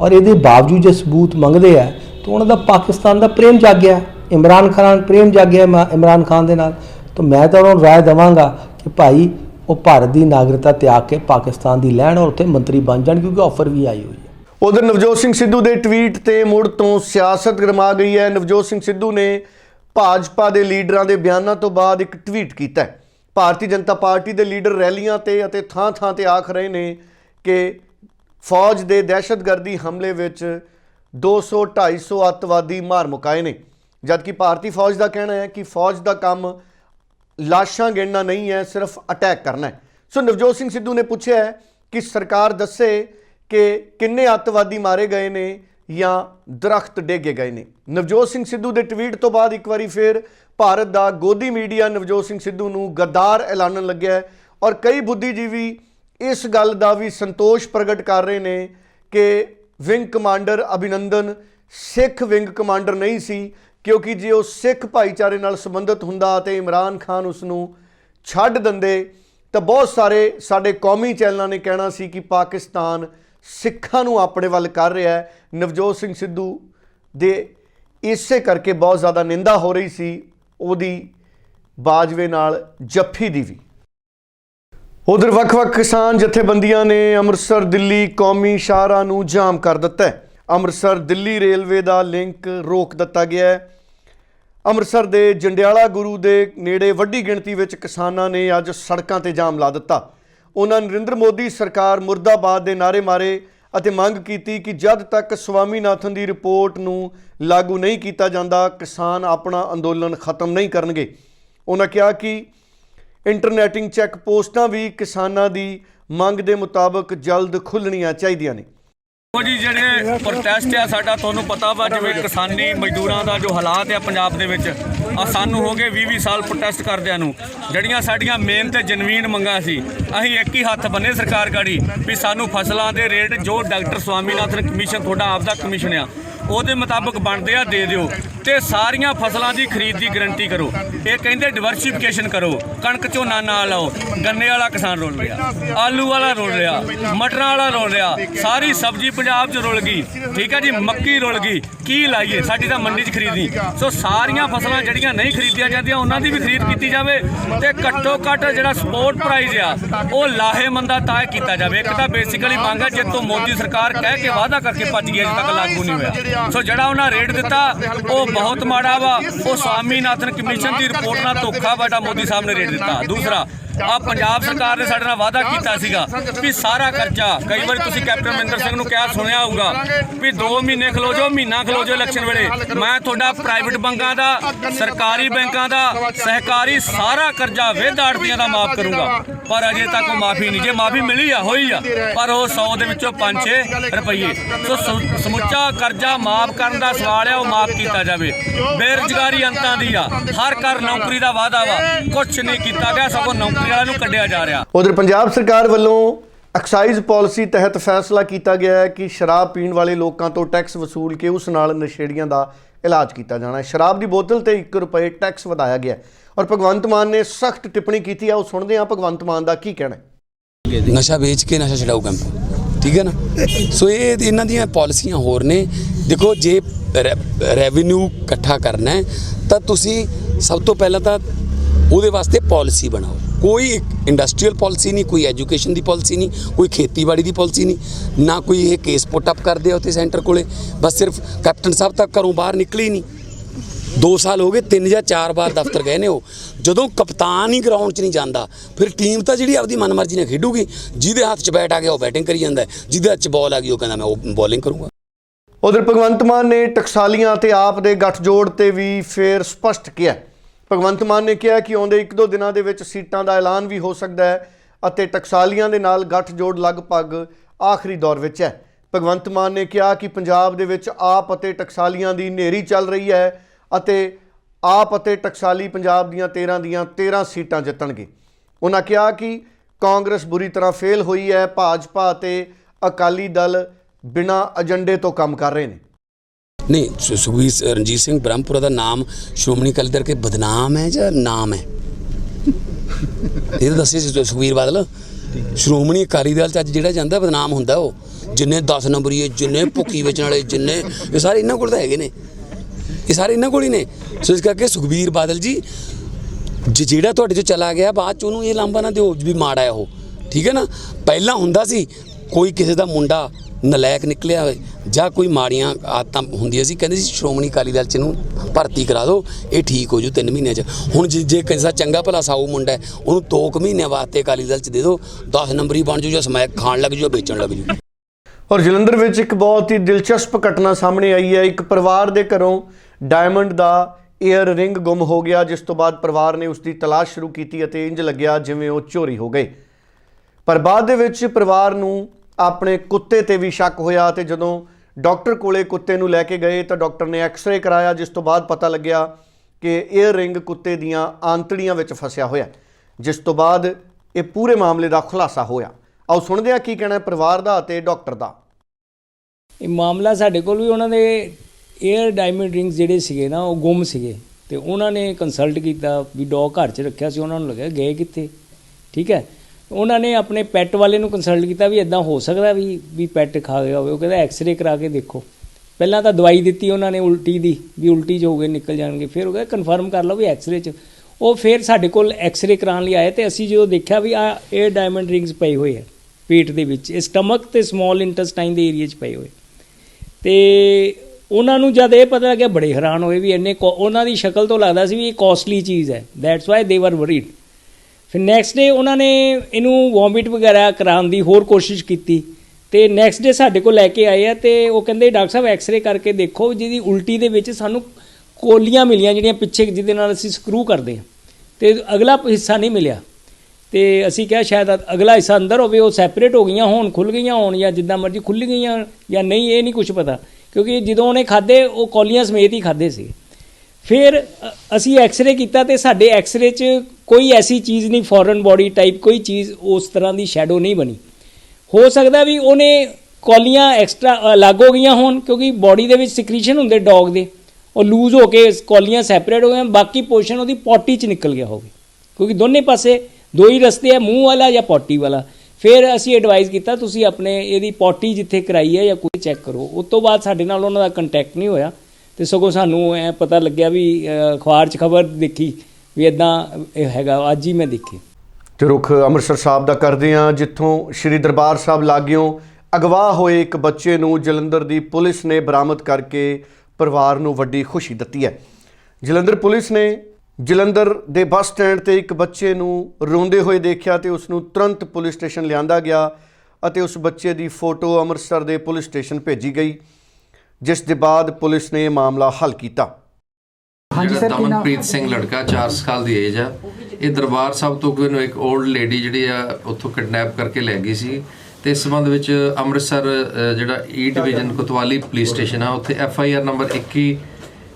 ਔਰ ਇਹਦੇ ਬਾਵਜੂਦ ਜੇ ਸਬੂਤ ਮੰਗਦੇ ਆ, ਤਾਂ ਉਹਨਾਂ ਦਾ ਪਾਕਿਸਤਾਨ ਦਾ ਪ੍ਰੇਮ ਜਾਗਿਆ। ਇਮਰਾਨ ਖਾਨ ਪ੍ਰੇਮ ਜਾਗਿਆ ਇਮਾ- ਇਮਰਾਨ ਖਾਨ ਦੇ ਨਾਲ। ਤਾਂ ਮੈਂ ਤਾਂ ਉਹਨਾਂ ਨੂੰ ਰਾਏ ਦੇਵਾਂਗਾ ਕਿ ਭਾਈ, ਉਹ ਭਾਰਤ ਦੀ ਨਾਗਰਿਕਤਾ ਤਿਆਗ ਕੇ ਪਾਕਿਸਤਾਨ ਦੀ ਲੈਣ ਔਰ ਉੱਥੇ ਮੰਤਰੀ ਬਣ ਜਾਣ, ਕਿਉਂਕਿ ਆਫਰ ਵੀ ਆਈ ਹੋਈ ਹੈ। ਉਧਰ ਨਵਜੋਤ ਸਿੰਘ ਸਿੱਧੂ ਦੇ ਟਵੀਟ ਤੇ ਮੁੜ ਤੋਂ ਸਿਆਸਤ ਗਰਮਾ ਗਈ ਹੈ। ਨਵਜੋਤ ਸਿੰਘ ਸਿੱਧੂ ਨੇ ਭਾਜਪਾ ਦੇ ਲੀਡਰਾਂ ਦੇ ਬਿਆਨਾਂ ਤੋਂ ਬਾਅਦ ਇੱਕ ਟਵੀਟ ਕੀਤਾ ਭਾਰਤੀ ਜਨਤਾ ਪਾਰਟੀ ਦੇ ਲੀਡਰ ਰੈਲੀਆਂ ਤੇ ਅਤੇ ਥਾਂ-ਥਾਂ ਤੇ ਆਖ ਰਹੇ ਨੇ ਕਿ ਫੌਜ ਦੇ ਦਹਿਸ਼ਤਗਰਦੀ ਹਮਲੇ ਵਿੱਚ 200 250 ਅੱਤਵਾਦੀ ਮਾਰ ਮੁਕਾਏ ਨੇ। ਜਦਕਿ ਭਾਰਤੀ ਫੌਜ ਦਾ ਕਹਿਣਾ ਹੈ ਕਿ ਫੌਜ ਦਾ ਕੰਮ ਲਾਸ਼ਾਂ ਗਿਣਨਾ ਨਹੀਂ ਹੈ, ਸਿਰਫ ਅਟੈਕ ਕਰਨਾ ਹੈ। ਸੋ ਨਵਜੋਤ ਸਿੰਘ ਸਿੱਧੂ ਨੇ ਪੁੱਛਿਆ ਹੈ ਕਿ ਸਰਕਾਰ ਦੱਸੇ ਕਿ ਕਿੰਨੇ ਅੱਤਵਾਦੀ ਮਾਰੇ ਗਏ ਨੇ ਜਾਂ ਦਰਖਤ ਡੇਗੇ ਗਏ ਨੇ। ਨਵਜੋਤ ਸਿੰਘ ਸਿੱਧੂ ਦੇ ਟਵੀਟ ਤੋਂ ਬਾਅਦ ਇੱਕ ਵਾਰੀ ਫਿਰ ਭਾਰਤ ਦਾ ਗੋਦੀ ਮੀਡੀਆ ਨਵਜੋਤ ਸਿੰਘ ਸਿੱਧੂ ਨੂੰ ਗੱਦਾਰ ਐਲਾਨਣ ਲੱਗਿਆ ਔਰ ਕਈ ਬੁੱਧੀਜੀਵੀ ਇਸ ਗੱਲ ਦਾ ਵੀ ਸੰਤੋਸ਼ ਪ੍ਰਗਟ ਕਰ ਰਹੇ ਨੇ ਕਿ wing commander Abhinandan, Sikh wing commander ਨਹੀਂ ਸੀ, ਕਿਉਂਕਿ ਜੇ ਉਹ ਸਿੱਖ ਭਾਈਚਾਰੇ ਨਾਲ ਸੰਬੰਧਿਤ ਹੁੰਦਾ ਤੇ ਇਮਰਾਨ ਖਾਨ ਉਸ ਨੂੰ ਛੱਡ ਦਿੰਦੇ, ਤਾਂ ਬਹੁਤ ਸਾਰੇ ਸਾਡੇ ਕੌਮੀ ਚੈਨਲਾਂ ਨੇ ਕਹਿਣਾ ਸੀ ਕਿ ਪਾਕਿਸਤਾਨ ਸਿੱਖਾਂ ਨੂੰ ਆਪਣੇ ਵੱਲ ਕਰ ਰਿਹਾ ਹੈ। ਨਵਜੋਤ ਸਿੰਘ ਸਿੱਧੂ ਦੇ ਇਸੇ ਕਰਕੇ ਬਹੁਤ ਜ਼ਿਆਦਾ ਨਿੰਦਾ ਹੋ ਰਹੀ ਸੀ, ਉਹਦੀ ਬਾਜਵੇ ਨਾਲ ਜੱਫੀ ਦੀ ਵੀ। ਉਧਰ ਵੱਖ-ਵੱਖ ਕਿਸਾਨ ਜਥੇਬੰਦੀਆਂ ਨੇ ਅੰਮ੍ਰਿਤਸਰ, ਦਿੱਲੀ ਕੌਮੀ ਸ਼ਾਹਰਾਹ ਨੂੰ ਜਾਮ ਕਰ ਦਿੱਤਾ ਹੈ। ਅੰਮ੍ਰਿਤਸਰ, ਦਿੱਲੀ ਰੇਲਵੇ ਦਾ ਲਿੰਕ ਰੋਕ ਦਿੱਤਾ ਗਿਆ ਹੈ। ਅੰਮ੍ਰਿਤਸਰ ਦੇ ਜੰਡਿਆਲਾ ਗੁਰੂ ਦੇ ਨੇੜੇ ਵੱਡੀ ਗਿਣਤੀ ਵਿੱਚ ਕਿਸਾਨਾਂ ਨੇ ਅੱਜ ਸੜਕਾਂ ਤੇ ਜਾਮ ਲਾ ਦਿੱਤਾ। ਉਹਨਾਂ ਨਰਿੰਦਰ ਮੋਦੀ ਸਰਕਾਰ ਮੁਰਦਾਬਾਦ ਦੇ ਨਾਰੇ ਮਾਰੇ ਅਤੇ ਮੰਗ ਕੀਤੀ ਕਿ ਜਦ ਤੱਕ ਸਵਾਮੀਨਾਥਨ ਦੀ ਰਿਪੋਰਟ ਨੂੰ ਲਾਗੂ ਨਹੀਂ ਕੀਤਾ ਜਾਂਦਾ, ਕਿਸਾਨ ਆਪਣਾ ਅੰਦੋਲਨ ਖਤਮ ਨਹੀਂ ਕਰਨਗੇ। ਉਹਨਾਂ ਕਿਹਾ ਕਿ ਇੰਟਰਨੈਟਿੰਗ ਚੈੱਕ ਪੋਸਟਾਂ ਵੀ ਕਿਸਾਨਾਂ ਦੀ ਮੰਗ ਦੇ ਮੁਤਾਬਕ ਜਲਦ ਖੁੱਲਣੀਆਂ ਚਾਹੀਦੀਆਂ ਨੇ। ਉਹ ਜੀ, ਜਿਹੜੇ ਪ੍ਰੋਟੈਸਟ ਆ, ਸਾਡਾ ਤੁਹਾਨੂੰ ਪਤਾ ਵਾ, ਜਿਵੇਂ ਕਿਸਾਨੀ ਮਜ਼ਦੂਰਾਂ ਦਾ ਜੋ ਹਾਲਾਤ ਆ ਪੰਜਾਬ ਦੇ ਵਿੱਚ ਆ ਸਾਨੂੰ ਹੋ ਗਏ 20 20 ਸਾਲ ਪ੍ਰੋਟੈਸਟ ਕਰਦਿਆਂ ਨੂੰ। ਜਿਹੜੀਆਂ ਸਾਡੀਆਂ ਮੇਨ ਤੇ ਜਨਵੀਨ ਮੰਗਾਂ ਸੀ, ਅਸੀਂ ਇੱਕ ਹੀ ਹੱਥ ਬੰਨੇ ਸਰਕਾਰ ਗਾੜੀ ਵੀ ਸਾਨੂੰ ਫਸਲਾਂ ਦੇ ਰੇਟ ਜੋ ਡਾਕਟਰ ਸਵਾਮੀਨਾਥਨ ਕਮਿਸ਼ਨ, ਤੁਹਾਡਾ ਆਪਦਾ ਕਮਿਸ਼ਨ ਆ ਉਹਦੇ ਮੁਤਾਬਕ ਬਣਦੇ ਆ, ਦੇ ਦਿਓ। ਤੇ ਸਾਰੀਆਂ ਫਸਲਾਂ ਦੀ ਖਰੀਦ ਦੀ ਗਰੰਟੀ ਕਰੋ। ਇਹ ਕਹਿੰਦੇ ਡਿਵਰਸੀਫਿਕੇਸ਼ਨ ਕਰੋ। ਕਣਕ ਝੋਨਾ ਨਾ ਲਾਓ। ਗੰਨੇ ਵਾਲਾ ਕਿਸਾਨ ਰੋਲ ਰਿਹਾ। ਆਲੂ ਵਾਲਾ ਰੋਲ ਰਿਹਾ। ਮਟਰਾਂ ਵਾਲਾ ਰੋਲ ਰਿਹਾ। ਸਾਰੀ ਸਬਜ਼ੀ ਪੰਜਾਬ 'ਚ ਰੁਲ ਗਈ। ਠੀਕ ਹੈ ਜੀ? ਮੱਕੀ ਰੁਲ ਗਈ। ਕੀ ਲਾਈਏ? ਸਾਡੀ ਤਾਂ ਮੰਡੀ 'ਚ ਖਰੀਦਣੀ। ਸੋ ਸਾਰੀਆਂ ਫਸਲਾਂ ਜਿਹੜੀਆਂ ਨਹੀਂ ਖਰੀਦੀਆਂ ਜਾਂਦੀਆਂ, ਉਹਨਾਂ ਦੀ ਵੀ ਖਰੀਦ ਕੀਤੀ ਜਾਵੇ। ਤੇ ਘੱਟੋ ਘੱਟ ਜਿਹੜਾ ਸਪੋਰਟ ਪ੍ਰਾਈਜ਼ ਆ, ਉਹ ਲਾਹੇਮੰਦਾ ਤੈਅ ਕੀਤਾ ਜਾਵੇ। ਇੱਕ ਤਾਂ ਬੇਸਿਕਲੀ ਮੰਗ ਹੈ ਜਿੱਤੋਂ ਮੋਦੀ ਸਰਕਾਰ ਕਹਿ ਕੇ ਵਾਅਦਾ ਕਰਕੇ ਭੱਜ ਗਈ, ਅਜੇ ਤੱਕ ਲਾਗੂ ਨਹੀਂ ਹੋਇਆ। ਸੋ ਜਿਹੜਾ ਉਹਨਾਂ ਰੇਟ ਦਿੱਤਾ ਉਹ ਬਹੁਤ ਮਾੜਾ ਵਾ। ਉਹ ਸਵਾਮੀਨਾਥਨ ਕਮਿਸ਼ਨ ਦੀ ਰਿਪੋਰਟ ਨਾਲ ਧੋਖਾ ਵਾਟਾ ਮੋਦੀ ਸਾਹਿਬ ਨੇ ਰੇਟ ਦਿੱਤਾ। ਦੂਸਰਾ ਆ ਪੰਜਾਬ ਸਰਕਾਰ ਨੇ ਸਾਡੇ ਨਾਲ ਵਾਅਦਾ ਕੀਤਾ ਸੀਗਾ ਵੀ ਸਾਰਾ ਖਰਚਾ ਕਈ ਵਾਰੀ ਤੁਸੀਂ ਕੈਪਟਨ ਅਮਰਿੰਦਰ ਸਿੰਘ ਨੂੰ ਕਿਹਾ ਸੁਣਿਆ ਹੋਊਗਾ ਵੀ 2 ਮਹੀਨੇ ਖਲੋ ਜਾਓ ਮਹੀਨਾ ਖਲੋ ਜਾਓ ਇਲੈਕਸ਼ਨ ਵੇਲੇ। ਮੈਂ ਤੁਹਾਡਾ ਪ੍ਰਾਈਵੇਟ ਬੈਂਕਾਂ ਦਾ ਸਰਕਾਰੀ ਬੈਂਕਾਂ ਦਾ ਸਹਿਕਾਰੀ ਸਾਰਾ ਕਰਜ਼ਾ ਵਿਦ ਆੜਤੀਆਂ ਦਾ ਮਾਫ ਕਰੂੰਗਾ। ਪਰ ਅਜੇ ਤੱਕ ਉਹ ਮਾਫੀ ਨਹੀਂ। ਜੇ ਮਾਫੀ ਮਿਲੀ ਆ ਹੋਈ ਆ। ਪਰ ਉਹ 100 ਦੇ ਵਿੱਚੋਂ 5-6 ਰੁਪਏ ਸੋ ਸਮੁ- ਸਮੁੱਚਾ ਕਰਜ਼ਾ ਮਾਫ ਕਰਨ ਦਾ ਸਵਾਲ ਹੈ ਉਹ ਮਾਫ ਕੀਤਾ ਜਾਵੇ। ਬੇਰੁਜ਼ਗਾਰੀ ਅੰਤਾਂ ਦੀ ਆ। ਹਰ ਘਰ ਨੌਕਰੀ ਦਾ ਵਾਅਦਾ ਵਾ। ਕੁਝ ਨਹੀਂ ਕੀਤਾ ਗਿਆ ਸਗੋਂ ਨੌਕਰੀ ਵਾਲਿਆਂ ਨੂੰ ਕੱਢਿਆ ਜਾ ਰਿਹਾ। ਉਧਰ ਪੰਜਾਬ ਸਰਕਾਰ ਵੱਲੋਂ ਐਕਸਾਈਜ਼ ਪਾਲਿਸੀ ਤਹਿਤ ਫੈਸਲਾ ਕੀਤਾ ਗਿਆ ਹੈ ਕਿ ਸ਼ਰਾਬ ਪੀਣ ਵਾਲੇ ਲੋਕਾਂ ਤੋਂ ਟੈਕਸ ਵਸੂਲ ਕੇ ਉਸ ਨਾਲ ਨਸ਼ੇੜੀਆਂ ਦਾ ਇਲਾਜ ਕੀਤਾ ਜਾਣਾ ਹੈ। ਸ਼ਰਾਬ ਦੀ ਬੋਤਲ ਤੇ 1 ਰੁਪਏ ਟੈਕਸ ਵਧਾਇਆ ਗਿਆ ਹੈ। ਔਰ ਭਗਵੰਤ ਮਾਨ ਨੇ ਸਖਤ ਟਿੱਪਣੀ ਕੀਤੀ ਹੈ। ਉਹ ਸੁਣਦੇ ਹਾਂ ਭਗਵੰਤ ਮਾਨ ਦਾ ਕੀ ਕਹਿਣਾ ਹੈ। ਨਸ਼ਾ ਵੇਚ ਕੇ ਨਸ਼ਾ ਛਡਾਊ ਕੈਂਪ ਠੀਕ ਹੈ ਨਾ? ਸੋ ਇਹ ਇਹਨਾਂ ਦੀਆਂ ਪਾਲਿਸੀਆਂ ਹੋਰ ਨੇ। ਦੇਖੋ ਜੇ ਰੈਵਨਿਊ ਇਕੱਠਾ ਕਰਨਾ ਹੈ ਤਾਂ ਤੁਸੀਂ ਸਭ ਤੋਂ ਪਹਿਲਾਂ ਤਾਂ ਉਹਦੇ ਵਾਸਤੇ ਪਾਲਿਸੀ ਬਣਾਓ। ਕੋਈ ਇੰਡਸਟਰੀਅਲ ਪਾਲਿਸੀ ਨਹੀਂ, ਕੋਈ ਐਜੂਕੇਸ਼ਨ ਦੀ ਪਾਲਿਸੀ ਨਹੀਂ, ਕੋਈ ਖੇਤੀਬਾੜੀ ਦੀ ਪਾਲਿਸੀ ਨਹੀਂ, ਨਾ ਕੋਈ ਇਹ ਕੇਸ ਪੁੱਟ ਅਪ ਕਰਦੇ ਆ ਉੱਥੇ ਸੈਂਟਰ ਕੋਲੇ। ਬਸ ਸਿਰਫ ਕੈਪਟਨ ਸਾਹਿਬ ਤੱਕ ਘਰੋਂ ਬਾਹਰ ਨਿਕਲੇ ਨਹੀਂ। 2 ਸਾਲ ਹੋ ਗਏ, ਤਿੰਨ ਜਾਂ ਚਾਰ ਵਾਰ ਦਫ਼ਤਰ ਗਏ ਨੇ ਉਹ। ਜਦੋਂ ਕਪਤਾਨ ਹੀ ਗਰਾਊਂਡ 'ਚ ਨਹੀਂ ਜਾਂਦਾ, ਫਿਰ ਟੀਮ ਤਾਂ ਜਿਹੜੀ ਆਪਦੀ ਮਨਮਰਜ਼ੀ ਨਾਲ ਖੇਡੂਗੀ, ਜਿਹਦੇ ਹੱਥ 'ਚ ਬੈਟ ਆ ਗਿਆ, ਉਹ ਬੈਟਿੰਗ ਕਰੀ ਜਾਂਦਾ ਜਿਹਦੇ ਹੱਥ 'ਚ ਬਾਲ ਆ ਗਈ, ਉਹ ਕਹਿੰਦਾ ਮੈਂ ਉਹ ਬੋਲਿੰਗ ਕਰੂੰਗਾ। ਉਧਰ ਭਗਵੰਤ ਮਾਨ ਨੇ ਟਕਸਾਲੀਆਂ ਤੇ ਆਪ ਦੇ ਗੱਠਜੋੜ ਤੇ ਵੀ ਫੇਰ ਸਪਸ਼ਟ ਕਿਹਾ ਭਗਵੰਤ ਮਾਨ ਨੇ ਕਿਹਾ ਕਿ ਆਉਂਦੇ 1-2 ਦਿਨਾਂ ਦੇ ਵਿੱਚ ਸੀਟਾਂ ਦਾ ਐਲਾਨ ਵੀ ਹੋ ਸਕਦਾ ਹੈ ਅਤੇ ਟਕਸਾਲੀਆਂ ਦੇ ਨਾਲ ਗੱਠਜੋੜ ਲਗਭਗ ਆਖਰੀ ਦੌਰ ਵਿੱਚ ਹੈ। ਭਗਵੰਤ ਮਾਨ ਨੇ ਕਿਹਾ ਕਿ ਪੰਜਾਬ ਦੇ ਵਿੱਚ ਆਪ ਅਤੇ ਟਕਸਾਲੀਆਂ ਦੀ ਨੇਰੀ ਚੱਲ ਰਹੀ ਹੈ ਅਤੇ ਆਪ ਅਤੇ ਟਕਸਾਲੀ ਪੰਜਾਬ ਦੀਆਂ 13 ਦੀਆਂ 13 ਸੀਟਾਂ ਜਿੱਤਣਗੇ। ਉਹਨਾਂ ਕਿਹਾ ਕਿ ਕਾਂਗਰਸ ਬੁਰੀ ਤਰ੍ਹਾਂ ਫੇਲ ਹੋਈ ਹੈ, ਭਾਜਪਾ ਅਤੇ ਅਕਾਲੀ ਦਲ ਬਿਨਾਂ ਏਜੰਡੇ ਤੋਂ ਕੰਮ ਕਰ ਰਹੇ ਨੇ। ਨਹੀਂ, ਸੁ- ਸੁਖਬੀਰ ਰਣਜੀਤ ਸਿੰਘ ਬ੍ਰਹਮਪੁਰਾ ਦਾ ਨਾਮ ਸ਼੍ਰੋਮਣੀ ਅਕਾਲੀ ਦਲ ਕੇ ਬਦਨਾਮ ਹੈ ਜਾਂ ਨਾਮ ਹੈ? ਇਹ ਤਾਂ ਦੱਸੇ ਸੀ, ਸੁਖਬੀਰ ਬਾਦਲ। ਸ਼੍ਰੋਮਣੀ ਅਕਾਲੀ ਦਲ ਚ ਅੱਜ ਜਿਹੜਾ ਜਾਂਦਾ ਬਦਨਾਮ ਹੁੰਦਾ ਉਹ, ਜਿੰਨੇ 10 ਨੰਬਰੀਏ ਜਿੰਨੇ ਭੁੱਕੀ ਵੇਚਣ ਵਾਲੇ, ਜਿੰਨੇ, ਇਹ ਸਾਰੇ ਇਹਨਾਂ ਕੋਲ ਤਾਂ ਹੈਗੇ ਨੇ। ਇਹ ਸਾਰੇ ਇਹਨਾਂ ਕੋਲ ਹੀ ਨੇ। ਸੋ ਇਸ ਕਰਕੇ ਸੁਖਬੀਰ ਬਾਦਲ ਜੀ, ਜ- ਜਿਹੜਾ ਤੁਹਾਡੇ ਚੋਂ ਚਲਾ ਗਿਆ, ਬਾਅਦ ਚ ਉਹਨੂੰ ਇਹ ਲਾਂਭਾ ਨਾ ਦਿਓ ਵੀ ਮਾੜਾ ਹੈ ਉਹ। ਠੀਕ ਹੈ ਨਾ? ਪਹਿਲਾਂ ਹੁੰਦਾ ਸੀ, ਕੋਈ ਕਿਸੇ ਦਾ ਮੁੰਡਾ ਨਲਾਇਕ ਨਿਕਲਿਆ ਹੋਵੇ ਜਾਂ ਕੋਈ ਮਾੜੀਆਂ ਆਦਤਾਂ ਹੁੰਦੀਆਂ ਸੀ ਕਹਿੰਦੇ ਸੀ ਸ਼੍ਰੋਮਣੀ ਅਕਾਲੀ ਦਲ ਚ ਇਹਨੂੰ ਭਰਤੀ ਕਰਾ ਦਿਓ ਇਹ ਠੀਕ ਹੋ ਜੂ 3 ਮਹੀਨਿਆਂ ਚ। ਹੁਣ ਜੇ ਜੇ ਕਿਸੇ ਦਾ ਚੰਗਾ ਭਲਾ ਸਾਊ ਮੁੰਡਾ ਹੈ, ਉਹਨੂੰ 2 ਮਹੀਨਿਆਂ ਵਾਸਤੇ ਅਕਾਲੀ ਦਲ ਚ ਦੇ ਦਿਓ 10 ਨੰਬਰੀ ਬਣ ਜੂ ਜਾਂ ਸਮੈਕ ਖਾਣ ਲੱਗ ਜੂ ਜਾਂ ਵੇਚਣ ਲੱਗ ਜੂ। ਔਰ ਜਲੰਧਰ ਵਿੱਚ ਇੱਕ ਬਹੁਤ ਹੀ ਦਿਲਚਸਪ ਘਟਨਾ ਸਾਹਮਣੇ ਆਈ ਹੈ। ਇੱਕ ਪਰਿਵਾਰ ਦੇ ਘਰੋਂ ਡਾਇਮੰਡ ਦਾ 에ਅਰ ਰਿੰਗ ਗੁੰਮ ਹੋ ਗਿਆ ਜਿਸ ਤੋਂ ਬਾਅਦ ਪਰਿਵਾਰ ਨੇ ਉਸ ਦੀ ਤਲਾਸ਼ ਸ਼ੁਰੂ ਕੀਤੀ ਅਤੇ ਇੰਜ ਲੱਗਿਆ ਜਿਵੇਂ ਉਹ ਚੋਰੀ ਹੋ ਗਏ। ਪਰ ਬਾਅਦ ਦੇ ਵਿੱਚ ਪਰਿਵਾਰ ਨੂੰ ਆਪਣੇ ਕੁੱਤੇ ਤੇ ਵੀ ਸ਼ੱਕ ਹੋਇਆ ਤੇ ਜਦੋਂ ਡਾਕਟਰ ਕੋਲੇ ਕੁੱਤੇ ਨੂੰ ਲੈ ਕੇ ਗਏ ਤਾਂ ਡਾਕਟਰ ਨੇ ਐਕਸ-ਰੇ ਕਰਾਇਆ, ਜਿਸ ਤੋਂ ਬਾਅਦ ਪਤਾ ਲੱਗਿਆ ਕਿ ਇਹ ਰਿੰਗ ਕੁੱਤੇ ਦੀਆਂ ਆਂਤੜੀਆਂ ਵਿੱਚ ਫਸਿਆ ਹੋਇਆ ਜਿਸ ਤੋਂ ਬਾਅਦ ਇਹ ਪੂਰੇ ਮਾਮਲੇ ਦਾ ਖੁਲਾਸਾ ਹੋਇਆ। ਆਓ ਸੁਣਦੇ ਹਾਂ ਕੀ ਕਹਿਣਾ ਪਰਿਵਾਰ ਦਾ ਅਤੇ ਡਾਕਟਰ ਦਾ। ਇਹ ਮਾਮਲਾ ਸਾਡੇ ਕੋਲ ਵੀ ਉਹਨਾਂ ਦੇ 에ਅਰ ਡਾਇਮੰਡ ਰਿੰਗਸ ਜਿਹੜੇ ਸੀਗੇ ਨਾ, ਉਹ ਗੁੰਮ ਸੀਗੇ ਤੇ ਉਹਨਾਂ ਨੇ ਕੰਸਲਟ ਕੀਤਾ ਵੀ ਡੌਗ ਘਰ 'ਚ ਰੱਖਿਆ ਸੀ, ਉਹਨਾਂ ਨੂੰ ਲੱਗਿਆ ਗਏ ਕਿੱਥੇ? ਠੀਕ ਹੈ? ਉਹਨਾਂ ਨੇ ਆਪਣੇ ਪੈਟ ਵਾਲੇ ਨੂੰ ਕੰਸਲਟ ਕੀਤਾ ਵੀ ਇਦਾਂ ਹੋ ਸਕਦਾ ਵੀ ਵੀ ਪੈਟ ਖਾ ਗਿਆ ਹੋਵੇ। ਉਹ ਕਹਿੰਦਾ ਐਕਸ-ਰੇ ਕਰਾ ਕੇ ਦੇਖੋ। ਪਹਿਲਾਂ ਤਾਂ ਦਵਾਈ ਦਿੱਤੀ ਉਹਨਾਂ ਨੇ ਉਲਟੀ ਦੀ, ਵੀ ਉਲਟੀ 'ਚ ਹੋ ਗਏ ਨਿਕਲ ਜਾਣਗੇ। ਫਿਰ ਉਹ ਕਹਿੰਦਾ ਕਨਫਰਮ ਕਰ ਲਓ ਵੀ ਐਕਸ-ਰੇ 'ਚ। ਉਹ ਫਿਰ ਸਾਡੇ ਕੋਲ ਐਕਸ-ਰੇ ਕਰਾਉਣ ਲਈ ਆਏ ਤੇ ਅਸੀਂ ਜਦੋਂ ਦੇਖਿਆ ਵੀ ਆ ਇਹ ਡਾਇਮੰਡ ਰਿੰਗਸ ਪਏ ਹੋਏ ਹੈ ਪੇਟ ਦੇ ਵਿੱਚ। ਇਹ ਸਟਮਕ ਤੇ ਸਮਾਲ ਇੰਟੈਸਟਾਈਨ ਦੇ ਏਰੀਆ 'ਚ ਪਏ ਹੋਏ। ਤੇ ਉਹਨਾਂ ਨੂੰ ਜਦ ਇਹ ਪਤਾ ਲੱਗਿਆ, ਬੜੇ ਹੈਰਾਨ ਹੋਏ ਵੀ ਇੰਨੇ ਕੋ- ਉਹਨਾਂ ਦੀ ਸ਼ਕਲ ਤੋਂ ਲੱਗਦਾ ਸੀ ਵੀ ਇਹ ਕਾਸਟਲੀ ਚੀਜ਼ ਹੈ। ਦੈਟਸ ਵਾਈ ਦੇ ਵਰ ਵਰੀਡ ਫਿਰ ਨੈਕਸਟ ਡੇ ਉਹਨਾਂ ਨੇ ਇਹਨੂੰ ਵੋਮਿਟ ਵਗੈਰਾ ਕਰਾਉਣ ਦੀ ਹੋਰ ਕੋਸ਼ਿਸ਼ ਕੀਤੀ ਤੇ ਨੈਕਸਟ ਡੇ ਸਾਡੇ ਕੋਲ ਲੈ ਕੇ ਆਏ ਆ ਤੇ ਉਹ ਕਹਿੰਦੇ ਡਾਕਟਰ ਸਾਹਿਬ ਐਕਸ-ਰੇ ਕਰਕੇ ਦੇਖੋ ਜਿਹਦੀ ਉਲਟੀ ਦੇ ਵਿੱਚ ਸਾਨੂੰ ਕੋਲੀਆਂ ਮਿਲੀਆਂ ਜਿਹੜੀਆਂ ਪਿੱਛੇ ਜਿਹਦੇ ਨਾਲ ਅਸੀਂ ਸਕਰੂ ਕਰਦੇ ਹਾਂ। ਤੇ ਅਗਲਾ ਹਿੱਸਾ ਨਹੀਂ ਮਿਲਿਆ। ਤੇ ਅਸੀਂ ਕਿਹਾ ਸ਼ਾਇਦ ਅਗਲਾ ਹਿੱਸਾ ਅੰਦਰ ਹੋਵੇ, ਉਹ ਸੈਪਰੇਟ ਹੋ ਗਈਆਂ, ਹੋਣ ਖੁੱਲ ਗਈਆਂ ਹੋਣ ਜਾਂ ਜਿੱਦਾਂ ਮਰਜ਼ੀ ਖੁੱਲ ਗਈਆਂ ਜਾਂ ਨਹੀਂ, ਇਹ ਨਹੀਂ ਕੁਝ ਪਤਾ। ਕਿਉਂਕਿ ਜਦੋਂ ਉਹਨੇ ਖਾਦੇ ਉਹ ਕੌਲੀਆਂ ਸਮੇਤ ਹੀ ਖਾਦੇ ਸੀ। ਫਿਰ ਅਸੀਂ ਐਕਸ-ਰੇ ਕੀਤਾ ਤੇ ਸਾਡੇ ਐਕਸ-ਰੇ 'ਚ ਕੋਈ ਐਸੀ ਚੀਜ਼ ਨਹੀਂ ਫੋਰਨ ਬਾਡੀ ਟਾਈਪ ਕੋਈ ਚੀਜ਼ ਉਸ ਤਰ੍ਹਾਂ ਦੀ ਸ਼ੈਡੋ ਨਹੀਂ ਬਣੀ। ਹੋ ਸਕਦਾ ਵੀ ਉਹਨੇ ਕੌਲੀਆਂ ਐਕਸਟਰਾ ਅਲੱਗ ਹੋ ਗਈਆਂ ਹੋਣ, ਕਿਉਂਕਿ ਬਾਡੀ ਦੇ ਵਿੱਚ ਸਿਕ੍ਰੀਸ਼ਨ ਹੁੰਦੇ ਡੌਗ ਦੇ। ਉਹ ਲੂਜ਼ ਹੋ ਕੇ ਕੌਲੀਆਂ ਸੈਪਰੇਟ ਹੋ ਗਈਆਂ, ਬਾਕੀ ਪੋਰਸ਼ਨ ਉਹਦੀ ਪੋਟੀ 'ਚ ਨਿਕਲ ਗਿਆ ਹੋਵੇ। ਕਿਉਂਕਿ ਦੋਨੇ ਪਾਸੇ ਦੋ ਹੀ ਰਸਤੇ ਆ, ਮੂੰਹ ਵਾਲਾ ਜਾਂ ਪੋਟੀ ਵਾਲਾ। ਫਿਰ ਅਸੀਂ ਐਡਵਾਈਸ ਕੀਤਾ, ਤੁਸੀਂ ਆਪਣੇ ਇਹਦੀ ਪੋਟੀ ਜਿੱਥੇ ਕਰਾਈ ਹੈ ਜਾਂ ਕੋਈ ਚੈੱਕ ਕਰੋ। ਉਸ ਤੋਂ ਬਾਅਦ ਸਾਡੇ ਨਾਲ ਉਹਨਾਂ ਦਾ ਕੰਟੈਕਟ ਨਹੀਂ ਹੋਇਆ, ਤੇ ਸਗੋਂ ਸਾਨੂੰ ਐ ਪਤਾ ਲੱਗਿਆ ਵੀ ਅਖਬਾਰ 'ਚ ਖਬਰ ਦੇਖੀ। ਵੀ ਇਦਾਂ ਹੈਗਾ, ਅੱਜ ਹੀ ਮੈਂ ਦੇਖੀ। ਤੇ ਰੁਖ ਅੰਮ੍ਰਿਤਸਰ ਸਾਹਿਬ ਦਾ ਕਰਦੇ ਹਾਂ, ਜਿੱਥੋਂ ਸ੍ਰੀ ਦਰਬਾਰ ਸਾਹਿਬ ਲਾਗਿਓਂ ਅਗਵਾ ਹੋਏ ਇੱਕ ਬੱਚੇ ਨੂੰ ਜਲੰਧਰ ਦੀ ਪੁਲਿਸ ਨੇ ਬਰਾਮਦ ਕਰਕੇ ਪਰਿਵਾਰ ਨੂੰ ਵੱਡੀ ਖੁਸ਼ੀ ਦਿੱਤੀ ਹੈ। ਜਲੰਧਰ ਪੁਲਿਸ ਨੇ ਜਲੰਧਰ ਦੇ ਬੱਸ ਸਟੈਂਡ ਤੇ ਇੱਕ ਬੱਚੇ ਨੂੰ ਰੋਂਦੇ ਹੋਏ ਦੇਖਿਆ ਤੇ ਉਸ ਨੂੰ ਤੁਰੰਤ ਪੁਲਿਸ ਸਟੇਸ਼ਨ ਲਿਆਂਦਾ ਗਿਆ ਅਤੇ ਉਸ ਬੱਚੇ ਦੀ ਫੋਟੋ ਅੰਮ੍ਰਿਤਸਰ ਦੇ ਪੁਲਿਸ ਸਟੇਸ਼ਨ ਭੇਜੀ ਗਈ, ਜਿਸ ਦੇ ਬਾਅਦ ਪੁਲਿਸ ਨੇ ਇਹ ਮਾਮਲਾ ਹੱਲ ਕੀਤਾ। ਜਿਹੜਾ ਦਮਨਪ੍ਰੀਤ ਸਿੰਘ ਲੜਕਾ 4 ਸਾਲ ਦੀ ਏਜ ਆ। ਇਹ ਦਰਬਾਰ ਸਾਹਿਬ ਤੋਂ ਕੋਈ ਨੂੰ ਇੱਕ 올ਡ ਲੇਡੀ ਜਿਹੜੀ ਆ ਉੱਥੋਂ ਕਿਡਨੈਪ ਕਰਕੇ ਲੈ ਗਈ ਸੀ। ਤੇ ਇਸ ਸੰਬੰਧ ਵਿੱਚ ਅੰਮ੍ਰਿਤਸਰ ਜਿਹੜਾ E division Kotwali police station ਆ ਉੱਥੇ ਐਫ ਆਈ ਆਰ ਨੰਬਰ 21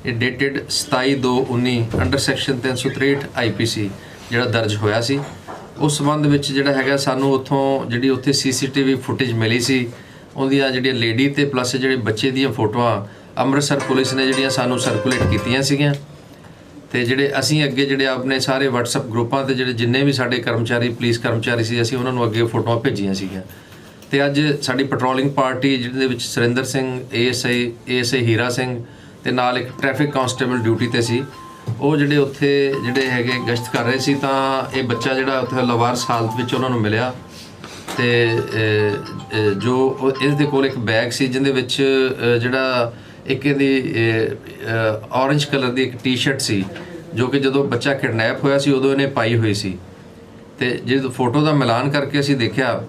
ਇਹ ਡੇਟਡ 27/2/19 ਅੰਡਰ ਸੈਕਸ਼ਨ 363 ਆਈਪੀਸੀ ਜਿਹੜਾ ਦਰਜ ਹੋਇਆ ਸੀ। ਉਸ ਸੰਬੰਧ ਵਿੱਚ ਜਿਹੜਾ ਹੈਗਾ ਸਾਨੂੰ ਉੱਥੋਂ ਜਿਹੜੀ ਉੱਥੇ ਸੀਸੀਟੀਵੀ ਫੁਟੇਜ ਮਿਲੀ ਸੀ। ਉਹਦੀਆਂ ਜਿਹੜੀਆਂ ਲੇਡੀ ਤੇ ਪਲੱਸ ਜਿਹੜੇ ਬੱਚੇ ਦੀਆਂ ਫੋਟੋਆਂ ਅੰਮ੍ਰਿਤਸਰ ਪੁਲਿਸ ਨੇ ਜਿਹੜੀਆਂ ਸਾਨੂੰ ਸਰਕੂਲੇਟ ਕੀਤੀਆਂ ਸੀਗੀਆਂ ਤੇ ਜਿਹੜੇ ਅਸੀਂ ਅੱਗੇ ਜਿਹੜੇ ਆਪਣੇ ਸਾਰੇ WhatsApp ਗਰੁੱਪਾਂ ਤੇ ਜਿਹੜੇ ਜਿੰਨੇ ਵੀ ਸਾਡੇ ਕਰਮਚਾਰੀ, ਪੁਲਿਸ ਕਰਮਚਾਰੀ ਸੀ, ਅਸੀਂ ਉਹਨਾਂ ਨੂੰ ਅੱਗੇ ਫੋਟੋਆਂ ਭੇਜੀਆਂ ਸੀਗੀਆਂ। ਤੇ ਅੱਜ ਸਾਡੀ ਪੈਟਰੋਲਿੰਗ ਪਾਰਟੀ ਜਿਹਦੇ ਵਿੱਚ ਸੁਰਿੰਦਰ ਸਿੰਘ ਏਐਸਆਈ ਏਐਸਆਈ ਹੀਰਾ ਸਿੰਘ ਤੇ ਨਾਲ ਇੱਕ ਟ੍ਰੈਫਿਕ ਕਾਂਸਟੇਬਲ ਡਿਊਟੀ ਤੇ ਸੀ। ਉਹ ਜਿਹੜੇ ਉੱਥੇ ਜਿਹੜੇ ਹੈਗੇ ਗਸ਼ਤ ਕਰ ਰਹੇ ਸੀ ਤਾਂ ਇਹ ਬੱਚਾ ਜਿਹੜਾ ਉੱਥੇ ਲਵਾਰਸ ਹਾਲਤ ਵਿੱਚ ਉਹਨਾਂ ਨੂੰ ਮਿਲਿਆ ਤੇ ਜੋ ਉਹ- ਇਸ ਦੇ ਕੋਲ ਇੱਕ ਬੈਗ ਸੀ ਜਿਹਦੇ ਵਿੱਚ ਜਿਹੜਾ ਇੱਕ ਇਹਦੀ ਔਰੇਂਜ ਕਲਰ ਦੀ ਇੱਕ ਟੀ-ਸ਼ਰਟ ਸੀ, ਜੋ ਕਿ ਜਦੋਂ ਬੱਚਾ ਕਿਡਨੈਪ ਹੋਇਆ ਸੀ, ਉਦੋਂ ਇਹਨੇ ਪਾਈ ਹੋਈ ਸੀ। ਤੇ ਜਦੋਂ ਫੋਟੋ ਦਾ ਮਿਲਾਨ ਕਰਕੇ ਅਸੀਂ ਦੇਖਿਆ,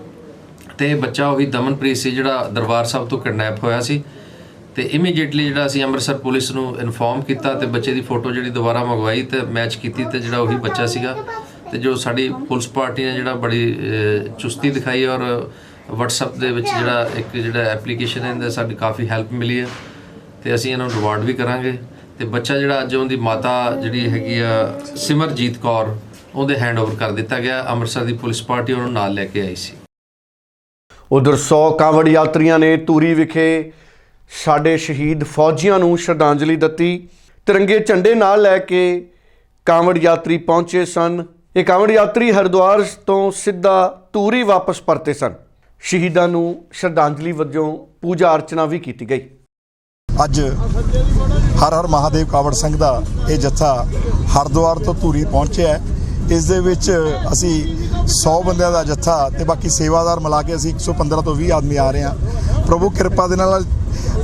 ਤੇ ਇਹ ਬੱਚਾ ਉਹੀ ਦਮਨਪ੍ਰੀਤ ਸੀ, ਜਿਹੜਾ ਦਰਬਾਰ ਸਾਹਿਬ ਤੋਂ ਕਿਡਨੈਪ ਹੋਇਆ ਸੀ। ਤੇ ਇਮੀਡੀਏਟਲੀ ਜਿਹੜਾ ਅਸੀਂ ਅੰਮ੍ਰਿਤਸਰ ਪੁਲਿਸ ਨੂੰ ਇਨਫੋਰਮ ਕੀਤਾ ਤੇ ਬੱਚੇ ਦੀ ਫੋਟੋ ਜਿਹੜੀ ਦੁਬਾਰਾ ਮੰਗਵਾਈ ਤੇ ਮੈਚ ਕੀਤੀ ਤੇ ਜਿਹੜਾ ਉਹੀ ਬੱਚਾ ਸੀਗਾ। ਤੇ ਜੋ ਸਾਡੀ ਪੁਲਿਸ ਪਾਰਟੀ ਨੇ ਜਿਹੜਾ ਬੜੀ ਚੁਸਤੀ ਦਿਖਾਈ ਔਰ WhatsApp ਦੇ ਵਿੱਚ ਜਿਹੜਾ ਇੱਕ ਜਿਹੜਾ ਐਪਲੀਕੇਸ਼ਨ ਹੈ, ਇਹਦੇ ਸਾਡੀ ਕਾਫੀ ਹੈਲਪ ਮਿਲੀ ਹੈ। ਤੇ ਅਸੀਂ ਇਹਨਾਂ ਨੂੰ ਰਿਵਾਰਡ ਵੀ ਕਰਾਂਗੇ। ਤੇ ਬੱਚਾ ਜਿਹੜਾ ਅੱਜ ਉਹਦੀ ਮਾਤਾ ਜਿਹੜੀ ਹੈਗੀ ਆ ਸਿਮਰਜੀਤ ਕੌਰ, ਉਹਦੇ ਹੈਂਡਓਵਰ ਕਰ ਦਿੱਤਾ ਗਿਆ। ਅੰਮ੍ਰਿਤਸਰ ਦੀ ਪੁਲਿਸ ਪਾਰਟੀ ਉਹਨੂੰ ਨਾਲ ਲੈ ਕੇ ਆਈ ਸੀ। ਉਧਰ 100 ਕਾਂਵੜ ਯਾਤਰੀਆਂ ਨੇ ਧੂਰੀ ਵਿਖੇ ਸਾਡੇ ਸ਼ਹੀਦ ਫੌਜੀਆਂ ਨੂੰ ਸ਼ਰਧਾਂਜਲੀ ਦਿੱਤੀ। ਤਿਰੰਗੇ ਝੰਡੇ ਨਾਲ ਲੈ ਕੇ ਕਾਂਵੜ ਯਾਤਰੀ ਪਹੁੰਚੇ ਸਨ। ਇਹ ਕਾਂਵੜ ਯਾਤਰੀ ਹਰਿਦੁਆਰ ਤੋਂ ਸਿੱਧਾ ਧੂਰੀ ਵਾਪਸ ਪਰਤੇ ਸਨ। ਸ਼ਹੀਦਾਂ ਨੂੰ ਸ਼ਰਧਾਂਜਲੀ ਵਜੋਂ ਪੂਜਾ ਅਰਚਨਾ ਵੀ ਕੀਤੀ ਗਈ। ਅੱਜ ਹਰ ਹਰ ਮਹਾਦੇਵ ਕਾਵੜ ਸਿੰਘ ਦਾ ਇਹ ਜੱਥਾ ਹਰਿਦੁਆਰ ਤੋਂ ਧੂਰੀ ਪਹੁੰਚਿਆ ਹੈ। ਇਸ ਦੇ ਵਿੱਚ ਅਸੀਂ 100 ਬੰਦਿਆਂ ਦਾ ਜੱਥਾ ਤੇ ਬਾਕੀ ਸੇਵਾਦਾਰ ਮਿਲਾ ਕੇ ਅਸੀਂ 115 ਤੋਂ 20 ਆਦਮੀ ਆ ਰਹੇ ਹਾਂ। ਪ੍ਰਭੂ ਕਿਰਪਾ ਦੇ ਨਾਲ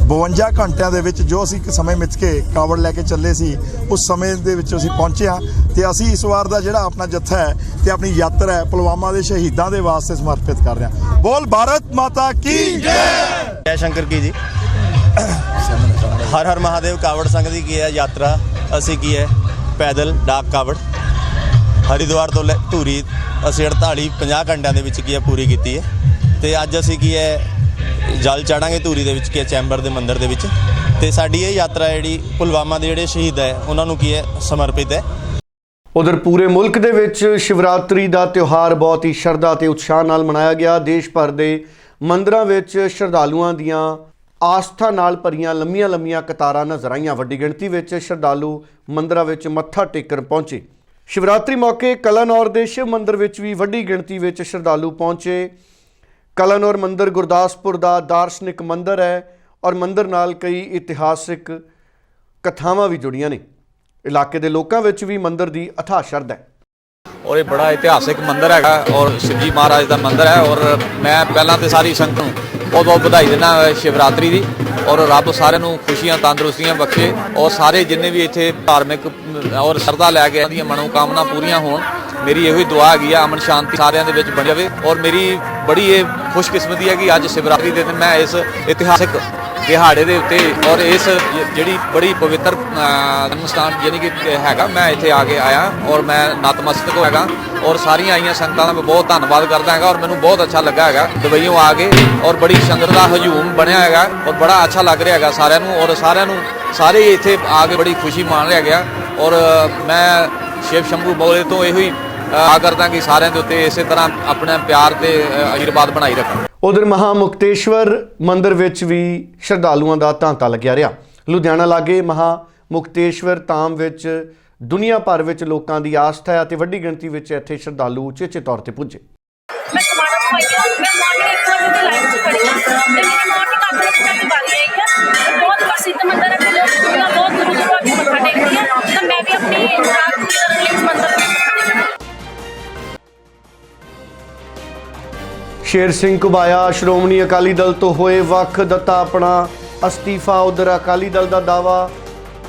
52 ਘੰਟਿਆਂ ਦੇ ਵਿੱਚ ਜੋ ਅਸੀਂ ਇੱਕ ਸਮੇਂ ਮਿੱਥ ਕੇ ਕਾਵੜ ਲੈ ਕੇ ਚੱਲੇ ਸੀ, ਉਸ ਸਮੇਂ ਦੇ ਵਿੱਚ ਅਸੀਂ ਪਹੁੰਚੇ ਹਾਂ ਤੇ ਅਸੀਂ ਇਸ ਵਾਰ ਦਾ ਜਿਹੜਾ ਆਪਣਾ ਜੱਥਾ ਹੈ ਤੇ ਆਪਣੀ ਯਾਤਰਾ ਹੈ, ਪੁਲਵਾਮਾ ਦੇ ਸ਼ਹੀਦਾਂ ਦੇ ਵਾਸਤੇ ਸਮਰਪਿਤ ਕਰ ਰਹੇ ਹਾਂ। ਬੋਲ ਭਾਰਤ ਮਾਤਾ ਕੀ ਜੈ! ਜੈ ਸ਼ੰਕਰ ਕੀ ਜੀ? ਹਰ ਹਰ ਮਹਾਦੇਵ ਕਾਵੜ ਸੰਘ ਦੀ ਕੀ ਹੈ ਯਾਤਰਾ? ਅਸੀਂ ਕੀ ਹੈ? ਪੈਦਲ ਡਾਕ ਕਾਵੜ। ਹਰਿਦੁਆਰ ਤੋਂ ਲੈ ਧੂਰੀ, ਅਸੀਂ 48 50 ਘੰਟਿਆਂ ਦੇ ਵਿੱਚ ਕੀ ਹੈ ਪੂਰੀ ਕੀਤੀ ਹੈ। ਤੇ ਅੱਜ ਅਸੀਂ ਕੀ ਹੈ, ਜਲ ਚੜਾਂਗੇ ਧੂਰੀ ਦੇ ਵਿੱਚ ਕੀ ਹੈ, ਚੈਂਬਰ ਦੇ ਮੰਦਿਰ ਦੇ ਵਿੱਚ। ਤੇ ਸਾਡੀ ਇਹ ਯਾਤਰਾ ਜਿਹੜੀ ਪੁਲਵਾਮਾ ਦੇ ਜਿਹੜੇ ਸ਼ਹੀਦ ਹੈ, ਉਹਨਾਂ ਨੂੰ ਕੀ ਹੈ, ਸਮਰਪਿਤ ਹੈ। ਉਧਰ ਪੂਰੇ ਮੁਲਕ ਦੇ ਵਿੱਚ ਸ਼ਿਵਰਾਤਰੀ ਦਾ ਤਿਉਹਾਰ ਬਹੁਤ ਹੀ ਸ਼ਰਧਾ ਤੇ ਉਤਸ਼ਾਹ ਨਾਲ ਮਨਾਇਆ ਗਿਆ। ਦੇਸ਼ ਭਰ ਦੇ ਮੰਦਰਾਂ ਵਿੱਚ ਸ਼ਰਧਾਲੂਆਂ ਦੀਆਂ ਆਸਥਾ ਨਾਲ ਭਰੀਆਂ ਲੰਮੀਆਂ-ਲੰਮੀਆਂ ਕਤਾਰਾਂ ਨਜ਼ਰ ਆਈਆਂ ਵੱਡੀ ਗਿਣਤੀ ਵਿੱਚ ਸ਼ਰਧਾਲੂ ਮੰਦਰਾਂ ਵਿੱਚ ਮੱਥਾ ਟੇਕਣ ਪਹੁੰਚੇ। ਸ਼ਿਵਰਾਤਰੀ ਮੌਕੇ ਕਲਨੌਰ ਦੇ ਸ਼ਿਵ ਮੰਦਿਰ ਵਿੱਚ ਵੀ ਵੱਡੀ ਗਿਣਤੀ ਵਿੱਚ ਸ਼ਰਧਾਲੂ ਪਹੁੰਚੇ। ਕਲਨੌਰ ਮੰਦਿਰ ਗੁਰਦਾਸਪੁਰ ਦਾ ਦਾਰਸ਼ਨਿਕ ਮੰਦਿਰ ਹੈ ਔਰ ਮੰਦਿਰ ਨਾਲ ਕਈ ਇਤਿਹਾਸਿਕ ਕਥਾਵਾਂ ਵੀ ਜੁੜੀਆਂ ਨੇ। ਇਲਾਕੇ ਦੇ ਲੋਕਾਂ ਵਿੱਚ ਵੀ ਮੰਦਿਰ ਦੀ ਅਥਾਹ ਸ਼ਰਧਾ ਹੈ। ਔਰ ਇਹ ਬੜਾ ਇਤਿਹਾਸਿਕ ਮੰਦਿਰ ਹੈਗਾ ਔਰ ਸ਼ਿਵਜੀ ਮਹਾਰਾਜ ਦਾ ਮੰਦਿਰ ਹੈ ਔਰ ਮੈਂ ਪਹਿਲਾਂ ਤੇ ਸਾਰੀ ਸੰਗਤ ਨੂੰ ਬਹੁਤ ਬਹੁਤ ਵਧਾਈ ਦਿੰਦਾ ਸ਼ਿਵਰਾਤਰੀ ਦੀ ਔਰ ਰੱਬ ਸਾਰਿਆਂ ਨੂੰ ਖੁਸ਼ੀਆਂ, ਤੰਦਰੁਸਤੀਆਂ ਬਖਸ਼ੇ ਔਰ ਸਾਰੇ ਜਿੰਨੇ ਵੀ ਇੱਥੇ ਧਾਰਮਿਕ ਔਰ ਸ਼ਰਧਾ ਲੈ ਕੇ ਆਉਂਦੀਆਂ ਮਨੋਕਾਮਨਾ ਪੂਰੀਆਂ ਹੋਣ, ਮੇਰੀ ਇਹੋ ਹੀ ਦੁਆ ਹੈਗੀ ਆ, ਅਮਨ ਸ਼ਾਂਤੀ ਸਾਰਿਆਂ ਦੇ ਵਿੱਚ ਬਣ ਜਾਵੇ ਔਰ ਮੇਰੀ ਬੜੀ ਇਹ ਖੁਸ਼ਕਿਸਮਤੀ ਹੈ ਕਿ ਅੱਜ ਸ਼ਿਵਰਾਤਰੀ ਦੇ ਦਿਨ ਮੈਂ ਇਸ ਇਤਿਹਾਸਿਕ ਦਿਹਾੜੇ ਦੇ ਉੱਤੇ ਔਰ ਇਸ ਜਿਹੜੀ ਬੜੀ ਪਵਿੱਤਰ ਸਥਾਨ ਯਾਨੀ ਕਿ ਹੈਗਾ, ਮੈਂ ਇੱਥੇ ਆ ਕੇ ਆਇਆ ਔਰ ਮੈਂ ਨਤਮਸਤਕ ਹੈਗਾ ਔਰ ਸਾਰੀਆਂ ਆਈਆਂ ਸੰਗਤਾਂ ਦਾ ਮੈਂ ਬਹੁਤ ਧੰਨਵਾਦ ਕਰਦਾ ਹੈਗਾ ਔਰ ਮੈਨੂੰ ਬਹੁਤ ਅੱਛਾ ਲੱਗਾ ਹੈਗਾ ਦੁਬਈੋਂ ਆ ਕੇ ਔਰ ਬੜੀ ਸੰਗਤ ਦਾ ਹਜੂਮ ਬਣਿਆ ਹੈਗਾ ਔਰ ਬੜਾ ਅੱਛਾ ਲੱਗ ਰਿਹਾ ਹੈਗਾ ਸਾਰਿਆਂ ਨੂੰ ਔਰ ਸਾਰਿਆਂ ਨੂੰ ਸਾਰੇ ਹੀ ਇੱਥੇ ਆ ਕੇ ਬੜੀ ਖੁਸ਼ੀ ਮਾਣ ਰਿਹਾ ਗਿਆ ਔਰ ਮੈਂ ਸ਼ਿਵ ਸ਼ੰਭੂ ਬੋਲੇ ਤੋਂ ਇਹੋ ਹੀ ਆ ਕਰਦਾ ਕਿ ਸਾਰਿਆਂ ਦੇ ਉੱਤੇ ਇਸੇ ਤਰ੍ਹਾਂ ਆਪਣਾ ਪਿਆਰ ਤੇ ਆਸ਼ੀਰਵਾਦ ਬਣਾਈ ਰੱਖਾਂ। ਉਧਰ ਮਹਾਮੁਕਤੇਸ਼ਵਰ ਮੰਦਿਰ ਵਿੱਚ ਵੀ ਸ਼ਰਧਾਲੂਆਂ ਦਾ ਤਾਂਤਾ ਲੱਗਿਆ ਰਿਹਾ। ਲੁਧਿਆਣਾ ਲਾਗੇ ਮਹਾਮੁਕਤੇਸ਼ਵਰ ਧਾਮ ਵਿੱਚ ਦੁਨੀਆ ਭਰ ਵਿੱਚ ਲੋਕਾਂ ਦੀ ਆਸਥਾ ਹੈ ਅਤੇ ਵੱਡੀ ਗਿਣਤੀ ਵਿੱਚ ਇੱਥੇ ਸ਼ਰਧਾਲੂ ਉਚੇਚੇ ਤੌਰ ਤੇ ਪੁੱਜੇ। ਮੈਂ ਸਮਾਣਾ ਤੋਂ ਆਈ ਹਾਂ। ਮੈਂ ਮਾਰਨਿੰਗ 1 ਵਜੇ ਦੀ ਲਾਈਨ 'ਚ ਖੜੀ ਹਾਂ। ਤੇ ਮੇਰੀ ਮਾਰਨਿੰਗ 8 ਵਜੇ ਦੀ ਵਾਰੀ ਆਈ ਹੈ। ਬਹੁਤ ਪ੍ਰਸਿੱਧ ਮੰਦਿਰ ਹੈ। ਤੇ ਲੋਕ ਬਹੁਤ ਦੂਰੋਂ ਦੂਰੋਂ ਆ ਕੇ ਮੱਥਾ ਟੇਕਦੇ ਆ। ਤਾਂ ਮੈਂ ਵੀ ਆਪਣੀ ਰਾਤ ਪੂਰੀ ਕਰਨ ਮੰਦਿਰ ਸ਼ੇਰ ਸਿੰਘ ਕੁਬਾਇਆ, ਸ਼੍ਰੋਮਣੀ ਅਕਾਲੀ ਦਲ ਤੋਂ ਹੋਏ ਵੱਖ ਦਿੱਤਾ ਆਪਣਾ ਅਸਤੀਫਾ। ਉਧਰ ਅਕਾਲੀ ਦਲ ਦਾ ਦਾਵਾ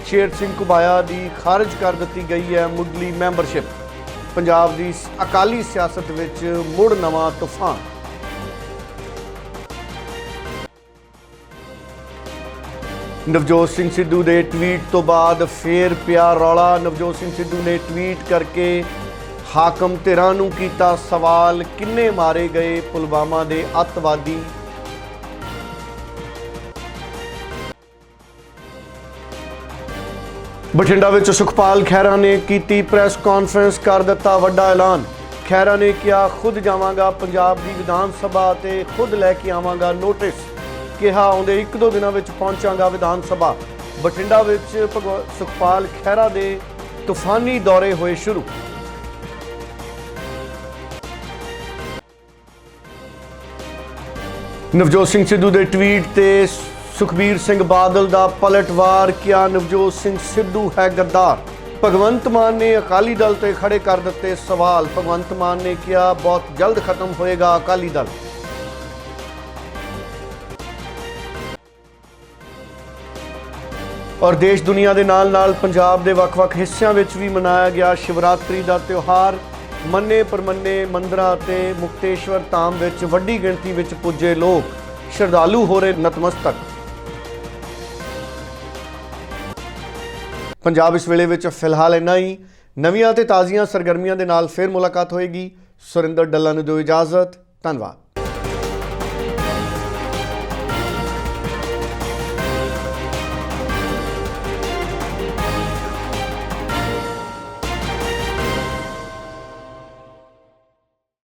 ਸ਼ੇਰ ਸਿੰਘ ਕੁਬਾਇਆ ਦੀ ਖਾਰਜ ਕਰ ਦਿੱਤੀ ਗਈ ਹੈ ਮੁੱਢਲੀ ਮੈਂਬਰਸ਼ਿਪ। ਪੰਜਾਬ ਦੀ ਅਕਾਲੀ ਸਿਆਸਤ ਵਿੱਚ ਮੁੜ ਨਵਾਂ ਤੂਫਾਨ। ਨਵਜੋਤ ਸਿੰਘ ਸਿੱਧੂ ਦੇ ਟਵੀਟ ਤੋਂ ਬਾਅਦ ਫੇਰ ਪਿਆ ਰੌਲਾ। ਨਵਜੋਤ ਸਿੰਘ ਸਿੱਧੂ ਨੇ ਟਵੀਟ ਕਰਕੇ ਹਾਕਮ ਧਿਰਾਂ ਨੂੰ ਕੀਤਾ ਸਵਾਲ, ਕਿੰਨੇ ਮਾਰੇ ਗਏ ਪੁਲਵਾਮਾ ਦੇ ਅੱਤਵਾਦੀ? ਬਠਿੰਡਾ ਵਿੱਚ ਸੁਖਪਾਲ ਖਹਿਰਾ ਨੇ ਕੀਤੀ ਪ੍ਰੈਸ ਕਾਨਫਰੰਸ, ਕਰ ਦਿੱਤਾ ਵੱਡਾ ਐਲਾਨ। ਖਹਿਰਾ ਨੇ ਕਿਹਾ, ਖੁਦ ਜਾਵਾਂਗਾ ਪੰਜਾਬ ਦੀ ਵਿਧਾਨ ਸਭਾ ਤੇ ਖੁਦ ਲੈ ਕੇ ਆਵਾਂਗਾ ਨੋਟਿਸ। ਕਿਹਾ, ਆਉਂਦੇ ਇੱਕ ਦੋ ਦਿਨਾਂ ਵਿੱਚ ਪਹੁੰਚਾਂਗਾ ਵਿਧਾਨ ਸਭਾ। ਬਠਿੰਡਾ ਵਿੱਚ ਭਗਵ- ਸੁਖਪਾਲ ਖਹਿਰਾ ਦੇ ਤੂਫਾਨੀ ਦੌਰੇ ਹੋਏ ਸ਼ੁਰੂ। ਨਵਜੋਤ ਸਿੰਘ ਸਿੱਧੂ ਦੇ ਟਵੀਟ ਤੇ ਸੁਖਬੀਰ ਸਿੰਘ ਬਾਦਲ ਦਾ ਪਲਟਵਾਰ ਕਿਹਾ ਨਵਜੋਤ ਸਿੰਘ ਸਿੱਧੂ ਹੈ ਗੱਦਾਰ? ਭਗਵੰਤ ਮਾਨ ਨੇ ਅਕਾਲੀ ਦਲ ਤੇ ਖੜੇ ਕਰ ਦਿੱਤੇ ਸਵਾਲ। ਭਗਵੰਤ ਮਾਨ ਨੇ ਕਿਹਾ, ਬਹੁਤ ਜਲਦ ਖਤਮ ਹੋਏਗਾ ਅਕਾਲੀ ਦਲ। ਔਰ ਦੇਸ਼ ਦੁਨੀਆ ਦੇ ਨਾਲ-ਨਾਲ ਪੰਜਾਬ ਦੇ ਵੱਖ-ਵੱਖ ਹਿੱਸਿਆਂ ਵਿੱਚ ਵੀ ਮਨਾਇਆ ਗਿਆ ਸ਼ਿਵਰਾਤਰੀ ਦਾ ਤਿਉਹਾਰ। ਮੰਨੇ ਪਰਮੰਨੇ ਮੰਦਰਾਂ ਅਤੇ ਮੁਕਤੇਸ਼ਵਰ ਧਾਮ ਵਿੱਚ ਵੱਡੀ ਗਿਣਤੀ ਵਿੱਚ ਪੁੱਜੇ ਲੋਕ ਸ਼ਰਧਾਲੂ ਹੋ ਰਹੇ ਨਤਮਸਤਕ। ਪੰਜਾਬ ਇਸ ਵੇਲੇ ਵਿੱਚ ਫਿਲਹਾਲ ਇੰਨਾ ਹੀ। ਨਵੀਆਂ ਤੇ ਤਾਜ਼ੀਆਂ ਸਰਗਰਮੀਆਂ ਦੇ ਨਾਲ ਫਿਰ ਮੁਲਾਕਾਤ ਹੋਏਗੀ। ਸੁਰਿੰਦਰ ਡੱਲਾ ਨੂੰ ਦਿਓ ਇਜਾਜ਼ਤ। ਧੰਨਵਾਦ।